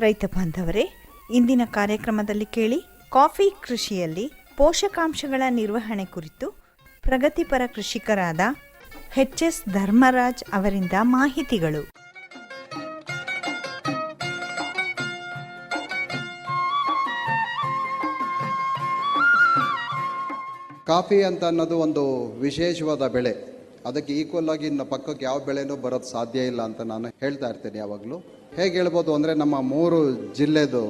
ರೈತ ಬಾಂಧವರೇ, ಇಂದಿನ ಕಾರ್ಯಕ್ರಮದಲ್ಲಿ ಕೇಳಿ ಕಾಫಿ ಕೃಷಿಯಲ್ಲಿ ಪೋಷಕಾಂಶಗಳ ನಿರ್ವಹಣೆ ಕುರಿತು ಪ್ರಗತಿಪರ ಕೃಷಿಕರಾದ ಎಚ್ ಎಸ್ ಧರ್ಮರಾಜ್ ಅವರಿಂದ ಮಾಹಿತಿಗಳು. ಕಾಫಿ ಅಂತ ಅನ್ನೋದು ಒಂದು ವಿಶೇಷವಾದ ಬೆಳೆ. ಅದಕ್ಕೆ ಈಕ್ವಲ್ ಆಗಿ ಇನ್ನು ಪಕ್ಕಕ್ಕೆ ಯಾವ ಬೆಳೆನೂ ಬರೋದು ಸಾಧ್ಯ ಇಲ್ಲ ಅಂತ ನಾನು ಹೇಳ್ತಾ ಇರ್ತೇನೆ ಯಾವಾಗಲೂ. ಹೇಗೆ ಹೇಳ್ಬೋದು ಅಂದರೆ ನಮ್ಮ ಮೂರು ಜಿಲ್ಲೆದು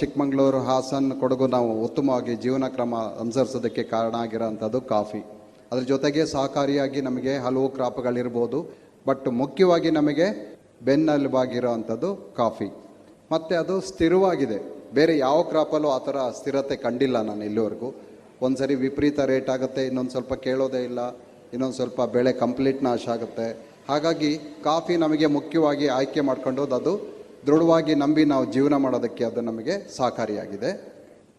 ಚಿಕ್ಕಮಗಳೂರು, ಹಾಸನ್, ಕೊಡಗು ನಾವು ಉತ್ತಮವಾಗಿ ಜೀವನ ಕ್ರಮ ಅನುಸರಿಸೋದಕ್ಕೆ ಕಾರಣ ಆಗಿರೋಂಥದ್ದು ಕಾಫಿ. ಅದ್ರ ಜೊತೆಗೆ ಸಹಕಾರಿಯಾಗಿ ನಮಗೆ ಹಲವು ಕ್ರಾಪ್ಗಳಿರ್ಬೋದು, ಬಟ್ ಮುಖ್ಯವಾಗಿ ನಮಗೆ ಬೆನ್ನೆಲುಬಾಗಿರೋ ಅಂಥದ್ದು ಕಾಫಿ. ಮತ್ತು ಅದು ಸ್ಥಿರವಾಗಿದೆ. ಬೇರೆ ಯಾವ ಕ್ರಾಪಲ್ಲೂ ಆ ಥರ ಸ್ಥಿರತೆ ಕಂಡಿಲ್ಲ ನಾನು ಇಲ್ಲಿವರೆಗೂ. ಒಂದು ಸರಿ ವಿಪರೀತ ರೇಟ್ ಆಗುತ್ತೆ, ಇನ್ನೊಂದು ಸ್ವಲ್ಪ ಕೇಳೋದೇ ಇಲ್ಲ. ಇನ್ನೊಂದು ಸ್ವಲ್ಪ ಬೆಳೆ ಕಂಪ್ಲೀಟ್ ನಾಶ ಆಗುತ್ತೆ. ಹಾಗಾಗಿ ಕಾಫಿ ನಮಗೆ ಮುಖ್ಯವಾಗಿ ಆಯ್ಕೆ ಮಾಡ್ಕೊಂಡು ಅದು. ದೃಢವಾಗಿ ನಂಬಿ ನಾವು ಜೀವನ ಮಾಡೋದಕ್ಕೆ ಅದು ನಮಗೆ ಸಹಕಾರಿಯಾಗಿದೆ.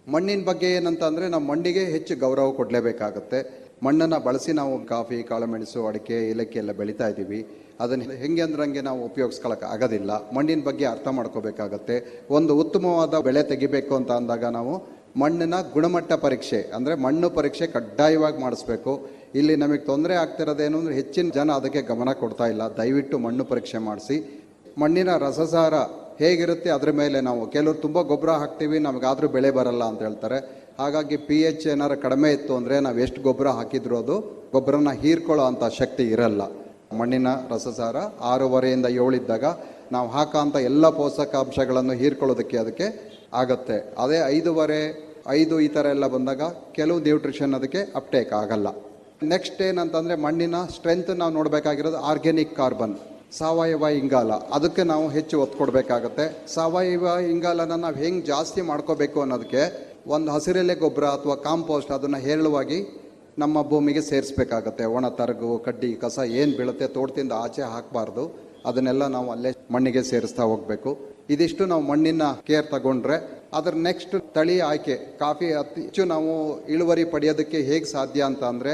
ಮಣ್ಣಿನ ಬಗ್ಗೆ ಏನಂತ ಅಂದರೆ ನಾವು ಮಣ್ಣಿಗೆ ಹೆಚ್ಚು ಗೌರವ ಕೊಡಲೇಬೇಕಾಗುತ್ತೆ. ಮಣ್ಣನ್ನು ಬಳಸಿ ನಾವು ಕಾಫಿ, ಕಾಳುಮೆಣಸು, ಅಡಿಕೆ, ಏಲಕ್ಕಿ ಎಲ್ಲ ಬೆಳೀತಾ ಇದ್ದೀವಿ. ಅದನ್ನು ಹೆಂಗೆ ಹಂಗೆ ನಾವು ಉಪಯೋಗಿಸ್ಕೊಳಕ್ಕೆ ಆಗೋದಿಲ್ಲ. ಮಣ್ಣಿನ ಬಗ್ಗೆ ಅರ್ಥ ಮಾಡ್ಕೋಬೇಕಾಗತ್ತೆ. ಒಂದು ಉತ್ತಮವಾದ ಬೆಳೆ ತೆಗಿಬೇಕು ಅಂತ ಅಂದಾಗ ನಾವು ಮಣ್ಣಿನ ಗುಣಮಟ್ಟ ಪರೀಕ್ಷೆ, ಅಂದರೆ ಮಣ್ಣು ಪರೀಕ್ಷೆ ಕಡ್ಡಾಯವಾಗಿ ಮಾಡಿಸ್ಬೇಕು. ಇಲ್ಲಿ ನಮಗೆ ತೊಂದರೆ ಆಗ್ತಿರೋದೇನು ಅಂದರೆ ಹೆಚ್ಚಿನ ಜನ ಅದಕ್ಕೆ ಗಮನ ಕೊಡ್ತಾ ಇಲ್ಲ. ದಯವಿಟ್ಟು ಮಣ್ಣು ಪರೀಕ್ಷೆ ಮಾಡಿಸಿ. ಮಣ್ಣಿನ ರಸಸಾರ ಹೇಗಿರುತ್ತೆ ಅದ್ರ ಮೇಲೆ ನಾವು, ಕೆಲವರು ತುಂಬ ಗೊಬ್ಬರ ಹಾಕ್ತೀವಿ, ನಮಗಾದರೂ ಬೆಳೆ ಬರಲ್ಲ ಅಂತ ಹೇಳ್ತಾರೆ. ಹಾಗಾಗಿ ಪಿ ಎಚ್ ಏನಾರು ಕಡಿಮೆ ಇತ್ತು ಅಂದರೆ ನಾವು ಎಷ್ಟು ಗೊಬ್ಬರ ಹಾಕಿದ್ರು ಅದು ಗೊಬ್ಬರನ ಹೀರ್ಕೊಳ್ಳೋ ಅಂಥ ಶಕ್ತಿ ಇರಲ್ಲ. ಮಣ್ಣಿನ ರಸಸಾರ ಆರೂವರೆಯಿಂದ ಏಳಿದ್ದಾಗ ನಾವು ಹಾಕೋಂಥ ಎಲ್ಲ ಪೋಷಕಾಂಶಗಳನ್ನು ಹೀರ್ಕೊಳ್ಳೋದಕ್ಕೆ ಅದಕ್ಕೆ ಆಗತ್ತೆ. ಅದೇ ಐದೂವರೆ, ಐದು ಈ ಥರ ಎಲ್ಲ ಬಂದಾಗ ಕೆಲವು ನ್ಯೂಟ್ರಿಷನ್ ಅದಕ್ಕೆ ಅಪ್ಟೇಕ್ ಆಗಲ್ಲ. ನೆಕ್ಸ್ಟ್ ಏನಂತಂದರೆ ಮಣ್ಣಿನ ಸ್ಟ್ರೆಂತ್ ನಾವು ನೋಡಬೇಕಾಗಿರೋದು ಆರ್ಗ್ಯಾನಿಕ್ ಕಾರ್ಬನ್, ಸಾವಯವ ಇಂಗಾಲ. ಅದಕ್ಕೆ ನಾವು ಹೆಚ್ಚು ಒತ್ತು ಕೊಡಬೇಕಾಗತ್ತೆ. ಸಾವಯವ ಇಂಗಾಲನ ನಾವು ಹೆಂಗೆ ಜಾಸ್ತಿ ಮಾಡ್ಕೋಬೇಕು ಅನ್ನೋದಕ್ಕೆ ಒಂದು ಹಸಿರೆಲೆ ಗೊಬ್ಬರ ಅಥವಾ ಕಾಂಪೋಸ್ಟ್ ಅದನ್ನು ಹೇರಳವಾಗಿ ನಮ್ಮ ಭೂಮಿಗೆ ಸೇರಿಸ್ಬೇಕಾಗತ್ತೆ. ಒಣ ತರಗು, ಕಡ್ಡಿ, ಕಸ ಏನು ಬೀಳುತ್ತೆ ತೋಟದಿಂದ ಆಚೆ ಹಾಕಬಾರ್ದು. ಅದನ್ನೆಲ್ಲ ನಾವು ಅಲ್ಲೇ ಮಣ್ಣಿಗೆ ಸೇರಿಸ್ತಾ ಹೋಗಬೇಕು. ಇದಿಷ್ಟು ನಾವು ಮಣ್ಣಿನ ಕೇರ್ ತಗೊಂಡ್ರೆ ಅದರ ನೆಕ್ಸ್ಟ್ ತಳಿ ಆಯ್ಕೆ, ಕಾಫಿ ಅತಿ ಹೆಚ್ಚು ನಾವು ಇಳುವರಿ ಪಡೆಯೋದಕ್ಕೆ ಹೇಗೆ ಸಾಧ್ಯ ಅಂತ ಅಂದರೆ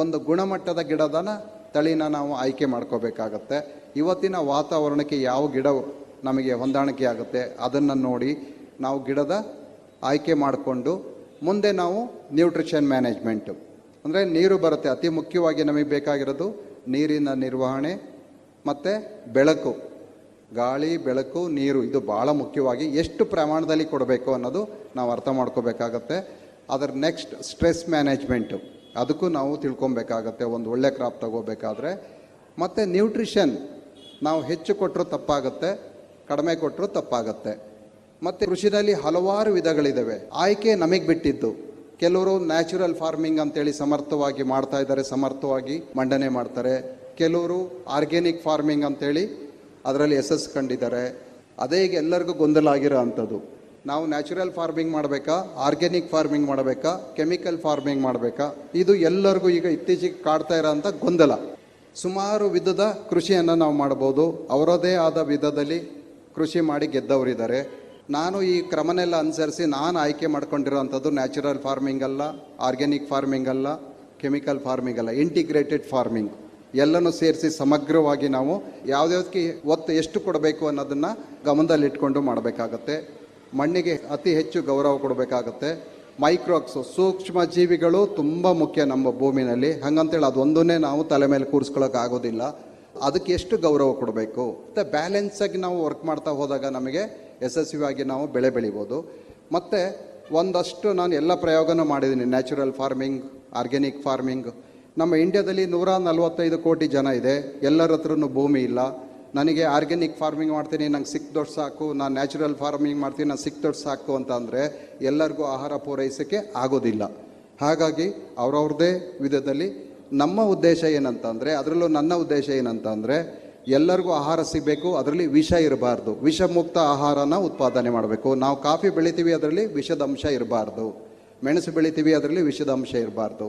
ಒಂದು ಗುಣಮಟ್ಟದ ಗಿಡದನ ತಳಿನ ನಾವು ಆಯ್ಕೆ ಮಾಡ್ಕೋಬೇಕಾಗತ್ತೆ. ಇವತ್ತಿನ ವಾತಾವರಣಕ್ಕೆ ಯಾವ ಗಿಡ ನಮಗೆ ಹೊಂದಾಣಿಕೆ ಆಗುತ್ತೆ ಅದನ್ನು ನೋಡಿ ನಾವು ಗಿಡದ ಆಯ್ಕೆ ಮಾಡಿಕೊಂಡು ಮುಂದೆ ನಾವು ನ್ಯೂಟ್ರಿಷನ್ ಮ್ಯಾನೇಜ್ಮೆಂಟು ಅಂದರೆ ನೀರು ಬರುತ್ತೆ, ಅತಿ ಮುಖ್ಯವಾಗಿ ನಮಗೆ ಬೇಕಾಗಿರೋದು ನೀರಿನ ನಿರ್ವಹಣೆ ಮತ್ತು ಬೆಳಕು. ಗಾಳಿ, ಬೆಳಕು, ನೀರು ಇದು ಭಾಳ ಮುಖ್ಯವಾಗಿ ಎಷ್ಟು ಪ್ರಮಾಣದಲ್ಲಿ ಕೊಡಬೇಕು ಅನ್ನೋದು ನಾವು ಅರ್ಥ ಮಾಡ್ಕೋಬೇಕಾಗತ್ತೆ. ಅದರ ನೆಕ್ಸ್ಟ್ ಸ್ಟ್ರೆಸ್ ಮ್ಯಾನೇಜ್ಮೆಂಟು ಅದಕ್ಕೂ ನಾವು ತಿಳ್ಕೊಬೇಕಾಗತ್ತೆ, ಒಂದು ಒಳ್ಳೆ ಕ್ರಾಪ್ ತಗೋಬೇಕಾದ್ರೆ. ಮತ್ತು ನ್ಯೂಟ್ರಿಷನ್ ನಾವು ಹೆಚ್ಚು ಕೊಟ್ಟರು ತಪ್ಪಾಗುತ್ತೆ, ಕಡಿಮೆ ಕೊಟ್ಟರು ತಪ್ಪಾಗುತ್ತೆ. ಮತ್ತು ಕೃಷಿನಲ್ಲಿ ಹಲವಾರು ವಿಧಗಳಿದ್ದಾವೆ ಆಯ್ಕೆ ನಮಗೆ ಬಿಟ್ಟಿದ್ದು. ಕೆಲವರು ನ್ಯಾಚುರಲ್ ಫಾರ್ಮಿಂಗ್ ಅಂತೇಳಿ ಸಮರ್ಥವಾಗಿ ಮಾಡ್ತಾ ಇದ್ದಾರೆ, ಸಮರ್ಥವಾಗಿ ಮಂಡನೆ ಮಾಡ್ತಾರೆ. ಕೆಲವರು ಆರ್ಗ್ಯಾನಿಕ್ ಫಾರ್ಮಿಂಗ್ ಅಂತೇಳಿ ಅದರಲ್ಲಿ ಎಸ್ ಕಂಡಿದ್ದಾರೆ. ಅದೇ ಈಗ ಎಲ್ಲರಿಗೂ ಗೊಂದಲ ಆಗಿರೋ ಅಂಥದ್ದು. ನಾವು ನ್ಯಾಚುರಲ್ ಫಾರ್ಮಿಂಗ್ ಮಾಡಬೇಕಾ? ಆರ್ಗ್ಯಾನಿಕ್ ಫಾರ್ಮಿಂಗ್ ಮಾಡಬೇಕಾ? ಕೆಮಿಕಲ್ ಫಾರ್ಮಿಂಗ್ ಮಾಡಬೇಕಾ? ಇದು ಎಲ್ಲರಿಗೂ ಈಗ ಇತ್ತೀಚೆಗೆ ಕಾಡ್ತಾ ಇರೋಂಥ ಗೊಂದಲ. ಸುಮಾರು ವಿಧದ ಕೃಷಿಯನ್ನು ನಾವು ಮಾಡ್ಬೋದು. ಅವರದೇ ಆದ ವಿಧದಲ್ಲಿ ಕೃಷಿ ಮಾಡಿ ಗೆದ್ದವರಿದ್ದಾರೆ. ನಾನು ಈ ಕ್ರಮನೆಲ್ಲ ಅನುಸರಿಸಿ ನಾನು ಆಯ್ಕೆ ಮಾಡ್ಕೊಂಡಿರೋವಂಥದ್ದು ನ್ಯಾಚುರಲ್ ಫಾರ್ಮಿಂಗ್ ಅಲ್ಲ, ಆರ್ಗ್ಯಾನಿಕ್ ಫಾರ್ಮಿಂಗ್ ಅಲ್ಲ, ಕೆಮಿಕಲ್ ಫಾರ್ಮಿಂಗ್ ಅಲ್ಲ, ಇಂಟಿಗ್ರೇಟೆಡ್ ಫಾರ್ಮಿಂಗ್. ಎಲ್ಲನೂ ಸೇರಿಸಿ ಸಮಗ್ರವಾಗಿ ನಾವು ಯಾವುದ್ಯಾವ್ದಕ್ಕೆ ಒತ್ತು ಎಷ್ಟು ಕೊಡಬೇಕು ಅನ್ನೋದನ್ನು ಗಮನದಲ್ಲಿಟ್ಕೊಂಡು ಮಾಡಬೇಕಾಗತ್ತೆ. ಮಣ್ಣಿಗೆ ಅತಿ ಹೆಚ್ಚು ಗೌರವ ಕೊಡಬೇಕಾಗತ್ತೆ. ಮೈಕ್ರೋಕ್ಸ್ ಸೂಕ್ಷ್ಮ ಜೀವಿಗಳು ತುಂಬ ಮುಖ್ಯ ನಮ್ಮ ಭೂಮಿನಲ್ಲಿ. ಹಂಗಂತೇಳಿ ಅದೊಂದನ್ನೇ ನಾವು ತಲೆ ಮೇಲೆ ಕೂರಿಸ್ಕೊಳ್ಳೋಕ್ಕಾಗೋದಿಲ್ಲ ಅದಕ್ಕೆ ಎಷ್ಟು ಗೌರವ ಕೊಡಬೇಕು? ಮತ್ತು ಬ್ಯಾಲೆನ್ಸಾಗಿ ನಾವು ವರ್ಕ್ ಮಾಡ್ತಾ ಹೋದಾಗ ನಮಗೆ ಯಶಸ್ವಿಯಾಗಿ ನಾವು ಬೆಳೆ ಬೆಳಿಬೋದು. ಮತ್ತು ಒಂದಷ್ಟು ನಾನು ಎಲ್ಲ ಪ್ರಯೋಗನೂ ಮಾಡಿದ್ದೀನಿ ನ್ಯಾಚುರಲ್ ಫಾರ್ಮಿಂಗ್ ಆರ್ಗ್ಯಾನಿಕ್ ಫಾರ್ಮಿಂಗ್ ನಮ್ಮ ಇಂಡಿಯಾದಲ್ಲಿ ನೂರ ನಲವತ್ತೈದು ಕೋಟಿ ಜನ ಇದೆ. ಎಲ್ಲರ ಹತ್ರನೂ ಭೂಮಿ ಇಲ್ಲ. ನನಗೆ ಆರ್ಗ್ಯಾನಿಕ್ ಫಾರ್ಮಿಂಗ್ ಮಾಡ್ತೀನಿ, ನಂಗೆ ಸಿಕ್ ದೊಡ್ಡ ಸಾಕು. ನಾನು ನ್ಯಾಚುರಲ್ ಫಾರ್ಮಿಂಗ್ ಮಾಡ್ತೀನಿ ನಾನು ಸಿಕ್ ದೊಡ್ಡ ಸಾಕು ಅಂತ ಅಂದರೆ ಎಲ್ಲರಿಗೂ ಆಹಾರ ಪೂರೈಸೋಕ್ಕೆ ಆಗೋದಿಲ್ಲ. ಹಾಗಾಗಿ ಅವ್ರವ್ರದ್ದೇ ವಿಧದಲ್ಲಿ ನಮ್ಮ ಉದ್ದೇಶ ಏನಂತಂದರೆ, ಅದರಲ್ಲೂ ನನ್ನ ಉದ್ದೇಶ ಏನಂತಂದರೆ, ಎಲ್ಲರಿಗೂ ಆಹಾರ ಸಿಗಬೇಕು, ಅದರಲ್ಲಿ ವಿಷ ಇರಬಾರ್ದು. ವಿಷಮುಕ್ತ ಆಹಾರನ ಉತ್ಪಾದನೆ ಮಾಡಬೇಕು. ನಾವು ಕಾಫಿ ಬೆಳಿತೀವಿ, ಅದರಲ್ಲಿ ವಿಷದ ಅಂಶ ಇರಬಾರ್ದು. ಮೆಣಸು ಬೆಳಿತೀವಿ, ಅದರಲ್ಲಿ ವಿಷದ ಅಂಶ ಇರಬಾರ್ದು.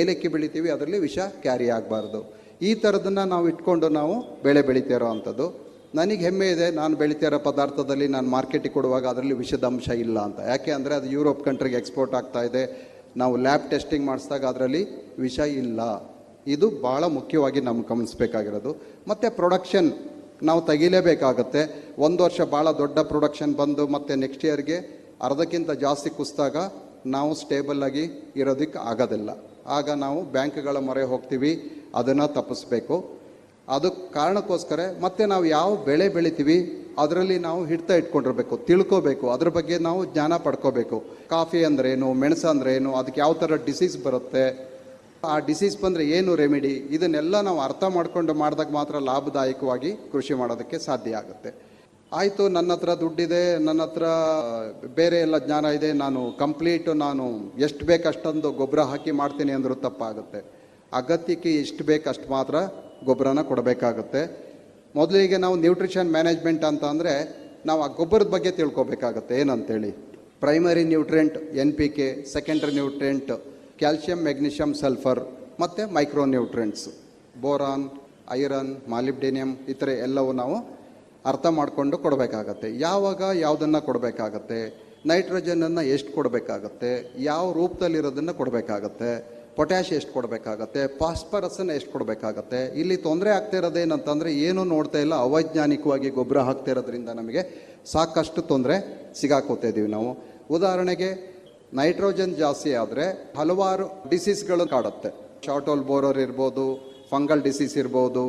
ಏಲಕ್ಕಿ ಬೆಳಿತೀವಿ, ಅದರಲ್ಲಿ ವಿಷ ಕ್ಯಾರಿ ಆಗಬಾರ್ದು. ಈ ಥರದನ್ನು ನಾವು ಇಟ್ಕೊಂಡು ನಾವು ಬೆಳೆ ಬೆಳಿತಿರೋ ಅಂಥದ್ದು ನನಗೆ ಹೆಮ್ಮೆ ಇದೆ, ನಾನು ಬೆಳಿತಿರೋ ಪದಾರ್ಥದಲ್ಲಿ ನಾನು ಮಾರ್ಕೆಟಿಗೆ ಕೊಡುವಾಗ ಅದರಲ್ಲಿ ವಿಷದ ಅಂಶ ಇಲ್ಲ ಅಂತ. ಯಾಕೆ ಅಂದರೆ ಅದು ಯುರೋಪ್ ಕಂಟ್ರಿಗೆ ಎಕ್ಸ್ಪೋರ್ಟ್ ಆಗ್ತಾ ಇದೆ. ನಾವು ಲ್ಯಾಬ್ ಟೆಸ್ಟಿಂಗ್ ಮಾಡಿಸಿದಾಗ ಅದರಲ್ಲಿ ವಿಷ ಇಲ್ಲ. ಇದು ಭಾಳ ಮುಖ್ಯವಾಗಿ ನಮ್ಗೆ ಗಮನಿಸ್ಬೇಕಾಗಿರೋದು. ಮತ್ತು ಪ್ರೊಡಕ್ಷನ್ ನಾವು ತೆಗಿಲೇಬೇಕಾಗತ್ತೆ. ಒಂದು ವರ್ಷ ಭಾಳ ದೊಡ್ಡ ಪ್ರೊಡಕ್ಷನ್ ಬಂದು ಮತ್ತು ನೆಕ್ಸ್ಟ್ ಇಯರ್ಗೆ ಅರ್ಧಕ್ಕಿಂತ ಜಾಸ್ತಿ ಕುಸಿದಾಗ ನಾವು ಸ್ಟೇಬಲ್ ಆಗಿ ಇರೋದಕ್ಕೆ ಆಗೋದಿಲ್ಲ. ಆಗ ನಾವು ಬ್ಯಾಂಕ್ಗಳ ಮೊರೆ ಹೋಗ್ತೀವಿ, ಅದನ್ನು ತಪ್ಪಿಸ್ಬೇಕು. ಅದು ಕಾರಣಕ್ಕೋಸ್ಕರ ಮತ್ತೆ ನಾವು ಯಾವ ಬೆಳೆ ಬೆಳಿತೀವಿ, ಅದರಲ್ಲಿ ನಾವು ಹಿಡ್ತಾ ಇಟ್ಕೊಂಡಿರ್ಬೇಕು, ತಿಳ್ಕೋಬೇಕು, ಅದ್ರ ಬಗ್ಗೆ ನಾವು ಜ್ಞಾನ ಪಡ್ಕೋಬೇಕು. ಕಾಫಿ ಅಂದ್ರೇನು, ಮೆಣಸು ಅಂದ್ರೇನು, ಅದಕ್ಕೆ ಯಾವ ಥರ ಡಿಸೀಸ್ ಬರುತ್ತೆ, ಆ ಡಿಸೀಸ್ ಬಂದರೆ ಏನು ರೆಮಿಡಿ ಇದನ್ನೆಲ್ಲ ನಾವು ಅರ್ಥ ಮಾಡಿಕೊಂಡು ಮಾಡಿದಾಗ ಮಾತ್ರ ಲಾಭದಾಯಕವಾಗಿ ಕೃಷಿ ಮಾಡೋದಕ್ಕೆ ಸಾಧ್ಯ ಆಗುತ್ತೆ. ಆಯಿತು, ನನ್ನ ಹತ್ರ ದುಡ್ಡಿದೆ, ನನ್ನ ಹತ್ರ ಬೇರೆ ಎಲ್ಲ ಜ್ಞಾನ ಇದೆ, ನಾನು ಕಂಪ್ಲೀಟ್ ನಾನು ಎಷ್ಟು ಬೇಕಷ್ಟೊಂದು ಗೊಬ್ಬರ ಹಾಕಿ ಮಾಡ್ತೀನಿ ಅಂದರೂ ತಪ್ಪಾಗುತ್ತೆ. ಅಗತ್ಯಕ್ಕೆ ಎಷ್ಟು ಬೇಕಷ್ಟು ಮಾತ್ರ ಗೊಬ್ಬರನ ಕೊಡಬೇಕಾಗುತ್ತೆ. ಮೊದಲಿಗೆ ನಾವು ನ್ಯೂಟ್ರಿಷನ್ ಮ್ಯಾನೇಜ್ಮೆಂಟ್ ಅಂತ ಅಂದರೆ ನಾವು ಆ ಗೊಬ್ಬರದ ಬಗ್ಗೆ ತಿಳ್ಕೊಬೇಕಾಗತ್ತೆ, ಏನಂತೇಳಿ. Primary nutrient N P K, secondary nutrient calcium, magnesium, sulphur, ಮತ್ತು micro nutrients boron, iron, molybdenum, ಈ ಥರ ಎಲ್ಲವೂ ನಾವು ಅರ್ಥ ಮಾಡಿಕೊಂಡು ಕೊಡಬೇಕಾಗತ್ತೆ. ಯಾವಾಗ ಯಾವುದನ್ನು ಕೊಡಬೇಕಾಗತ್ತೆ? ನೈಟ್ರೋಜನನ್ನು ಎಷ್ಟು ಕೊಡಬೇಕಾಗತ್ತೆ? ಯಾವ ರೂಪದಲ್ಲಿರೋದನ್ನು ಕೊಡಬೇಕಾಗತ್ತೆ? ಪೊಟ್ಯಾಶ್ ಎಷ್ಟು ಕೊಡಬೇಕಾಗತ್ತೆ? ಫಾಸ್ಫರಸನ್ನು ಎಷ್ಟು ಕೊಡಬೇಕಾಗತ್ತೆ? ಇಲ್ಲಿ ತೊಂದರೆ ಆಗ್ತಾ ಇರೋದೇನಂತಂದರೆ ಏನೂ ನೋಡ್ತಾ ಇಲ್ಲ. ಅವೈಜ್ಞಾನಿಕವಾಗಿ ಗೊಬ್ಬರ ಹಾಕ್ತಿರೋದ್ರಿಂದ ನಮಗೆ ಸಾಕಷ್ಟು ತೊಂದರೆ ಸಿಗಾಕೋತಾ ಇದ್ದೀವಿ ನಾವು. ಉದಾಹರಣೆಗೆ ನೈಟ್ರೋಜನ್ ಜಾಸ್ತಿ ಆದರೆ ಹಲವಾರು ಡಿಸೀಸ್ಗಳು ಕಾಡುತ್ತೆ. ಶಾರ್ಟೋಲ್ ಬೋರರ್ ಇರ್ಬೋದು, ಫಂಗಲ್ ಡಿಸೀಸ್ ಇರ್ಬೋದು,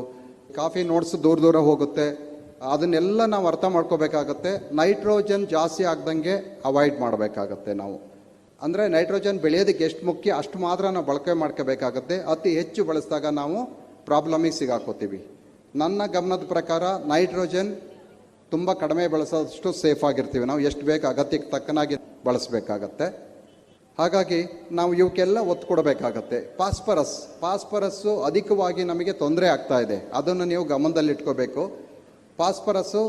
ಕಾಫಿ ನೋಟ್ಸ್ ದೂರ ದೂರ ಹೋಗುತ್ತೆ. ಅದನ್ನೆಲ್ಲ ನಾವು ಅರ್ಥ ಮಾಡ್ಕೋಬೇಕಾಗತ್ತೆ. ನೈಟ್ರೋಜನ್ ಜಾಸ್ತಿ ಆಗ್ದಂಗೆ ಅವಾಯ್ಡ್ ಮಾಡಬೇಕಾಗತ್ತೆ ನಾವು. ಅಂದರೆ ನೈಟ್ರೋಜನ್ ಬೆಳೆಯೋದಕ್ಕೆ ಎಷ್ಟು ಮುಖ್ಯ ಅಷ್ಟು ಮಾತ್ರ ನಾವು ಬಳಕೆ ಮಾಡ್ಕೋಬೇಕಾಗತ್ತೆ. ಅತಿ ಹೆಚ್ಚು ಬಳಸಿದಾಗ ನಾವು ಪ್ರಾಬ್ಲಮಿಗೆ ಸಿಗಾಕೋತೀವಿ. ನನ್ನ ಗಮನದ ಪ್ರಕಾರ ನೈಟ್ರೋಜನ್ ತುಂಬ ಕಡಿಮೆ ಬಳಸೋದಷ್ಟು ಸೇಫ್ ಆಗಿರ್ತೀವಿ. ನಾವು ಎಷ್ಟು ಬೇಕು ಅಗತ್ಯಕ್ಕೆ ತಕ್ಕನಾಗಿ ಬಳಸಬೇಕಾಗತ್ತೆ. ಹಾಗಾಗಿ ನಾವು ಇವಕ್ಕೆಲ್ಲ ಒತ್ತು ಕೊಡಬೇಕಾಗತ್ತೆ. ಪಾಸ್ಪರಸ್ ಪಾಸ್ಪರಸ್ಸು ಅಧಿಕವಾಗಿ ನಮಗೆ ತೊಂದರೆ ಆಗ್ತಾ ಇದೆ. ಅದನ್ನು ನೀವು ಗಮನದಲ್ಲಿಟ್ಕೋಬೇಕು. ಫಾಸ್ಫರಸ್ಸು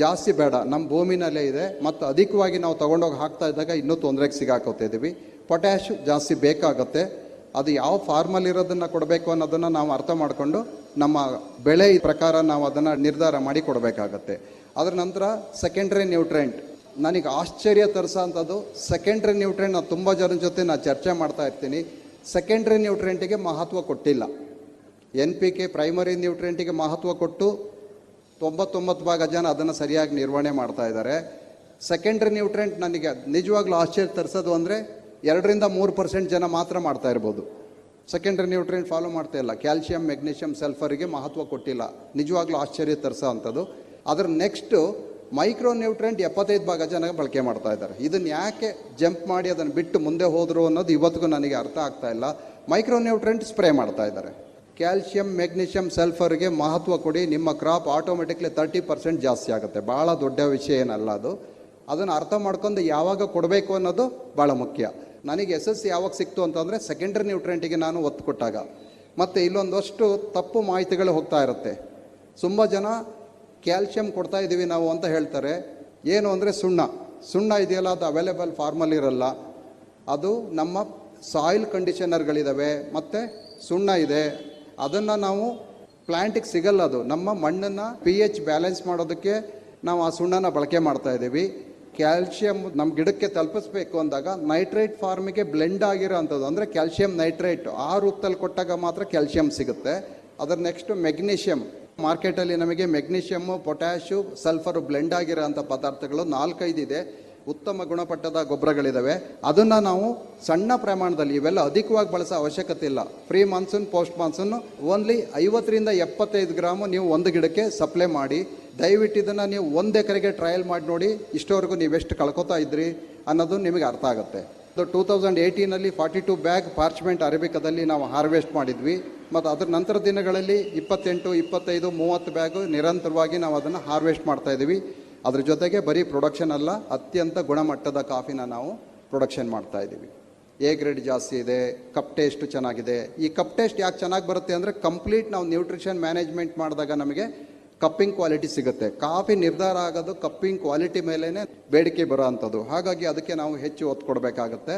ಜಾಸ್ತಿ ಬೇಡ. ನಮ್ಮ ಭೂಮಿನಲ್ಲೇ ಇದೆ. ಮತ್ತು ಅಧಿಕವಾಗಿ ನಾವು ತೊಗೊಂಡೋಗಿ ಹಾಕ್ತಾ ಇದ್ದಾಗ ಇನ್ನೂ ತೊಂದರೆಗೆ ಸಿಗಾಕೋತಾ ಇದ್ದೀವಿ ಪೊಟ್ಯಾಶ್ ಜಾಸ್ತಿ ಬೇಕಾಗುತ್ತೆ. ಅದು ಯಾವ ಫಾರ್ಮಲ್ಲಿರೋದನ್ನು ಕೊಡಬೇಕು ಅನ್ನೋದನ್ನು ನಾವು ಅರ್ಥ ಮಾಡಿಕೊಂಡು ನಮ್ಮ ಬೆಳೆ ಪ್ರಕಾರ ನಾವು ಅದನ್ನು ನಿರ್ಧಾರ ಮಾಡಿ ಕೊಡಬೇಕಾಗತ್ತೆ. ಅದರ ನಂತರ ಸೆಕೆಂಡ್ರಿ ನ್ಯೂಟ್ರೆಂಟ್ ನನಗೆ ಆಶ್ಚರ್ಯ ತರಿಸೋಂಥದ್ದು ಸೆಕೆಂಡ್ರಿ ನ್ಯೂಟ್ರೆಂಟ್ ನಾನು ತುಂಬ ಜನರ ಜೊತೆ ನಾನು ಚರ್ಚೆ ಮಾಡ್ತಾ ಇರ್ತೀನಿ. ಸೆಕೆಂಡ್ರಿ ನ್ಯೂಟ್ರೆಂಟಿಗೆ ಮಹತ್ವ ಕೊಟ್ಟಿಲ್ಲ. ಎನ್ ಪಿ ಕೆ ಪ್ರೈಮರಿ ನ್ಯೂಟ್ರೆಂಟಿಗೆ ಮಹತ್ವ ಕೊಟ್ಟು ತೊಂಬತ್ತೊಂಬತ್ತು ಭಾಗ ಜನ ಅದನ್ನು ಸರಿಯಾಗಿ ನಿರ್ವಹಣೆ ಮಾಡ್ತಾ ಇದ್ದಾರೆ. ಸೆಕೆಂಡ್ರಿ ನ್ಯೂಟ್ರೆಂಟ್ ನನಗೆ ನಿಜವಾಗ್ಲೂ ಆಶ್ಚರ್ಯ ತರಿಸೋದು ಅಂದರೆ ಎರಡರಿಂದ ಮೂರು ಪರ್ಸೆಂಟ್ ಜನ ಮಾತ್ರ ಮಾಡ್ತಾ ಇರ್ಬೋದು. ಸೆಕೆಂಡ್ರಿ ನ್ಯೂಟ್ರೆಂಟ್ ಫಾಲೋ ಮಾಡ್ತಾ ಇಲ್ಲ. ಕ್ಯಾಲ್ಶಿಯಂ ಮೆಗ್ನೀಷಿಯಂ ಸಲ್ಫರಿಗೆ ಮಹತ್ವ ಕೊಟ್ಟಿಲ್ಲ. ನಿಜವಾಗ್ಲೂ ಆಶ್ಚರ್ಯ ತರಿಸೋ ಅಂಥದ್ದು. ಅದ್ರ ನೆಕ್ಸ್ಟು ಮೈಕ್ರೋ ನ್ಯೂಟ್ರೆಂಟ್ ಎಪ್ಪತ್ತೈದು ಭಾಗ ಜನ ಬಳಕೆ ಮಾಡ್ತಾ ಇದ್ದಾರೆ. ಇದನ್ನು ಯಾಕೆ ಜಂಪ್ ಮಾಡಿ ಅದನ್ನು ಬಿಟ್ಟು ಮುಂದೆ ಹೋದರು ಅನ್ನೋದು ಇವತ್ತಿಗೂ ನನಗೆ ಅರ್ಥ ಆಗ್ತಾ ಇಲ್ಲ. ಮೈಕ್ರೋ ನ್ಯೂಟ್ರೆಂಟ್ ಸ್ಪ್ರೇ ಮಾಡ್ತಾ ಇದ್ದಾರೆ. ಕ್ಯಾಲ್ಶಿಯಂ ಮೆಗ್ನೀಷಿಯಂ ಸಲ್ಫರ್ಗೆ ಮಹತ್ವ ಕೊಡಿ. ನಿಮ್ಮ ಕ್ರಾಪ್ ಆಟೋಮೆಟಿಕ್ಲಿ ತರ್ಟಿ ಪರ್ಸೆಂಟ್ ಜಾಸ್ತಿ ಆಗುತ್ತೆ. ಭಾಳ ದೊಡ್ಡ ವಿಷಯ ಏನಲ್ಲ ಅದು. ಅದನ್ನು ಅರ್ಥ ಮಾಡ್ಕೊಂಡು ಯಾವಾಗ ಕೊಡಬೇಕು ಅನ್ನೋದು ಭಾಳ ಮುಖ್ಯ. ನನಗೆ ಎಸ್ ಎಸ್ ಯಾವಾಗ ಸಿಕ್ತು ಅಂತಂದರೆ ಸೆಕೆಂಡ್ರಿ ನ್ಯೂಟ್ರೆಂಟಿಗೆ ನಾನು ಒತ್ತು ಕೊಟ್ಟಾಗ. ಮತ್ತು ಇಲ್ಲೊಂದಷ್ಟು ತಪ್ಪು ಮಾಹಿತಿಗಳು ಹೋಗ್ತಾ ಇರುತ್ತೆ. ತುಂಬ ಜನ ಕ್ಯಾಲ್ಶಿಯಂ ಕೊಡ್ತಾ ಇದ್ದೀವಿ ನಾವು ಅಂತ ಹೇಳ್ತಾರೆ. ಏನು ಅಂದರೆ ಸುಣ್ಣ. ಸುಣ್ಣ ಇದೆಯಲ್ಲ, ಅದು ಅವೈಲೇಬಲ್ ಫಾರ್ಮಲ್ಲಿ ಇರಲ್ಲ. ಅದು ನಮ್ಮ ಸಾಯಿಲ್ ಕಂಡೀಷನರ್ಗಳಿದ್ದಾವೆ ಮತ್ತು ಸುಣ್ಣ ಇದೆ. ಅದನ್ನು ನಾವು ಪ್ಲ್ಯಾಂಟಿಗೆ ಸಿಗಲ್ಲ ಅದು. ನಮ್ಮ ಮಣ್ಣನ್ನು ಪಿ ಎಚ್ ಬ್ಯಾಲೆನ್ಸ್ ಮಾಡೋದಕ್ಕೆ ನಾವು ಆ ಸುಣ್ಣನ ಬಳಕೆ ಮಾಡ್ತಾ ಇದ್ದೀವಿ. ಕ್ಯಾಲ್ಶಿಯಂ ನಮ್ಮ ಗಿಡಕ್ಕೆ ತಲುಪಿಸ್ಬೇಕು ಅಂದಾಗ ನೈಟ್ರೇಟ್ ಫಾರ್ಮಿಗೆ ಬ್ಲೆಂಡ್ ಆಗಿರೋ ಅಂಥದ್ದು. ಅಂದರೆ ಕ್ಯಾಲ್ಶಿಯಂ ನೈಟ್ರೇಟ್. ಆ ರೂಪದಲ್ಲಿ ಕೊಟ್ಟಾಗ ಮಾತ್ರ ಕ್ಯಾಲ್ಶಿಯಂ ಸಿಗುತ್ತೆ. ಅದರ ನೆಕ್ಸ್ಟ್ ಮೆಗ್ನೀಷಿಯಂ. ಮಾರ್ಕೆಟಲ್ಲಿ ನಮಗೆ ಮೆಗ್ನೀಷಿಯಮ್ಮು ಪೊಟ್ಯಾಶು ಸಲ್ಫರು ಬ್ಲೆಂಡ್ ಆಗಿರೋ ಅಂಥ ಪದಾರ್ಥಗಳು ನಾಲ್ಕೈದು ಇದೆ. ಉತ್ತಮ ಗುಣಮಟ್ಟದ ಗೊಬ್ಬರಗಳಿದ್ದಾವೆ ಅದನ್ನು ನಾವು ಸಣ್ಣ ಪ್ರಮಾಣದಲ್ಲಿ ಇವೆಲ್ಲ ಅಧಿಕವಾಗಿ ಬಳಸೋ ಅವಶ್ಯಕತೆ ಇಲ್ಲ. Pre monsoon, post monsoon only ಐವತ್ತರಿಂದ ಎಪ್ಪತ್ತೈದು ಗ್ರಾಮು ನೀವು ಒಂದು ಗಿಡಕ್ಕೆ ಸಪ್ಲೈ ಮಾಡಿ, ದಯವಿಟ್ಟು ಇದನ್ನು ನೀವು ಒಂದು ಎಕರೆಗೆ ಟ್ರಯಲ್ ಮಾಡಿ ನೋಡಿ, ಇಷ್ಟವರೆಗೂ ನೀವೆಷ್ಟು ಕಳ್ಕೊತಾ ಇದ್ರಿ ಅನ್ನೋದು ನಿಮಗೆ ಅರ್ಥ ಆಗುತ್ತೆ. ಟೂ ತೌಸಂಡ್ ಏಯ್ಟೀನಲ್ಲಿ ಫಾರ್ಟಿ ಟು ಬ್ಯಾಗ್ ಪಾರ್ಚ್ಮೆಂಟ್ ಅರೇಬಿಕದಲ್ಲಿ ನಾವು ಹಾರ್ವೆಸ್ಟ್ ಮಾಡಿದ್ವಿ. ಮತ್ತು ಅದರ ನಂತರ ದಿನಗಳಲ್ಲಿ ಇಪ್ಪತ್ತೆಂಟು, ಇಪ್ಪತ್ತೈದು, ಮೂವತ್ತು ಬ್ಯಾಗು ನಿರಂತರವಾಗಿ ನಾವು ಅದನ್ನು ಹಾರ್ವೆಸ್ಟ್ ಮಾಡ್ತಾ ಇದ್ದೀವಿ. ಅದ್ರ ಜೊತೆಗೆ ಬರೀ ಪ್ರೊಡಕ್ಷನ್ ಅಲ್ಲ, ಅತ್ಯಂತ ಗುಣಮಟ್ಟದ ಕಾಫಿನ ನಾವು ಪ್ರೊಡಕ್ಷನ್ ಮಾಡ್ತಾ ಇದ್ದೀವಿ. ಎ ಗ್ರೇಡ್ ಜಾಸ್ತಿ ಇದೆ ಕಪ್ ಟೇಸ್ಟ್ ಚೆನ್ನಾಗಿದೆ. ಈ ಕಪ್ ಟೇಸ್ಟ್ ಯಾಕೆ ಚೆನ್ನಾಗಿ ಬರುತ್ತೆ ಅಂದರೆ ಕಂಪ್ಲೀಟ್ ನಾವು ನ್ಯೂಟ್ರಿಷನ್ ಮ್ಯಾನೇಜ್ಮೆಂಟ್ ಮಾಡಿದಾಗ ನಮಗೆ ಕಪ್ಪಿಂಗ್ ಕ್ವಾಲಿಟಿ ಸಿಗುತ್ತೆ. ಕಾಫಿ ನಿರ್ಧಾರ ಆಗೋದು ಕಪ್ಪಿಂಗ್ ಕ್ವಾಲಿಟಿ ಮೇಲೇ ಬೇಡಿಕೆ ಬರೋ ಅಂಥದ್ದು. ಹಾಗಾಗಿ ಅದಕ್ಕೆ ನಾವು ಹೆಚ್ಚು ಒತ್ತು ಕೊಡಬೇಕಾಗತ್ತೆ.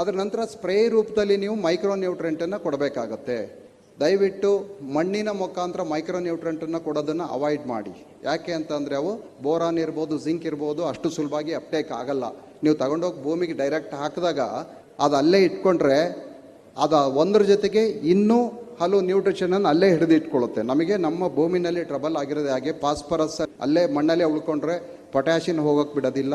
ಅದರ ನಂತರ ಸ್ಪ್ರೇ ರೂಪದಲ್ಲಿ ನೀವು ಮೈಕ್ರೋ ನ್ಯೂಟ್ರೆಂಟನ್ನು ಕೊಡಬೇಕಾಗತ್ತೆ. ದಯವಿಟ್ಟು ಮಣ್ಣಿನ ಮುಖಾಂತರ ಮೈಕ್ರೋ ನ್ಯೂಟ್ರೆಂಟನ್ನು ಕೊಡೋದನ್ನು ಅವಾಯ್ಡ್ ಮಾಡಿ. ಯಾಕೆ ಅಂತಂದರೆ ಅವು ಬೋರಾನ್ ಇರ್ಬೋದು, ಜಿಂಕ್ ಇರ್ಬೋದು, ಅಷ್ಟು ಸುಲಭವಾಗಿ ಅಪ್ಟೇಕ್ ಆಗಲ್ಲ. ನೀವು ತಗೊಂಡೋಗಿ ಭೂಮಿಗೆ ಡೈರೆಕ್ಟ್ ಹಾಕಿದಾಗ ಅದು ಅಲ್ಲೇ ಇಟ್ಕೊಂಡ್ರೆ ಅದು ಒಂದ್ರ ಜೊತೆಗೆ ಇನ್ನೂ ಹಲವು ನ್ಯೂಟ್ರಿಷನನ್ನು ಅಲ್ಲೇ ಹಿಡಿದು ಇಟ್ಕೊಳ್ಳುತ್ತೆ. ನಮಗೆ ನಮ್ಮ ಭೂಮಿನಲ್ಲಿ ಟ್ರಬಲ್ ಆಗಿರೋದೇ ಹಾಗೆ ಫಾಸ್ಫರಸ್ ಅಲ್ಲೇ ಮಣ್ಣಲ್ಲೇ ಉಳ್ಕೊಂಡ್ರೆ ಪೊಟ್ಯಾಷಿಯನ್ ಹೋಗೋಕೆ ಬಿಡೋದಿಲ್ಲ,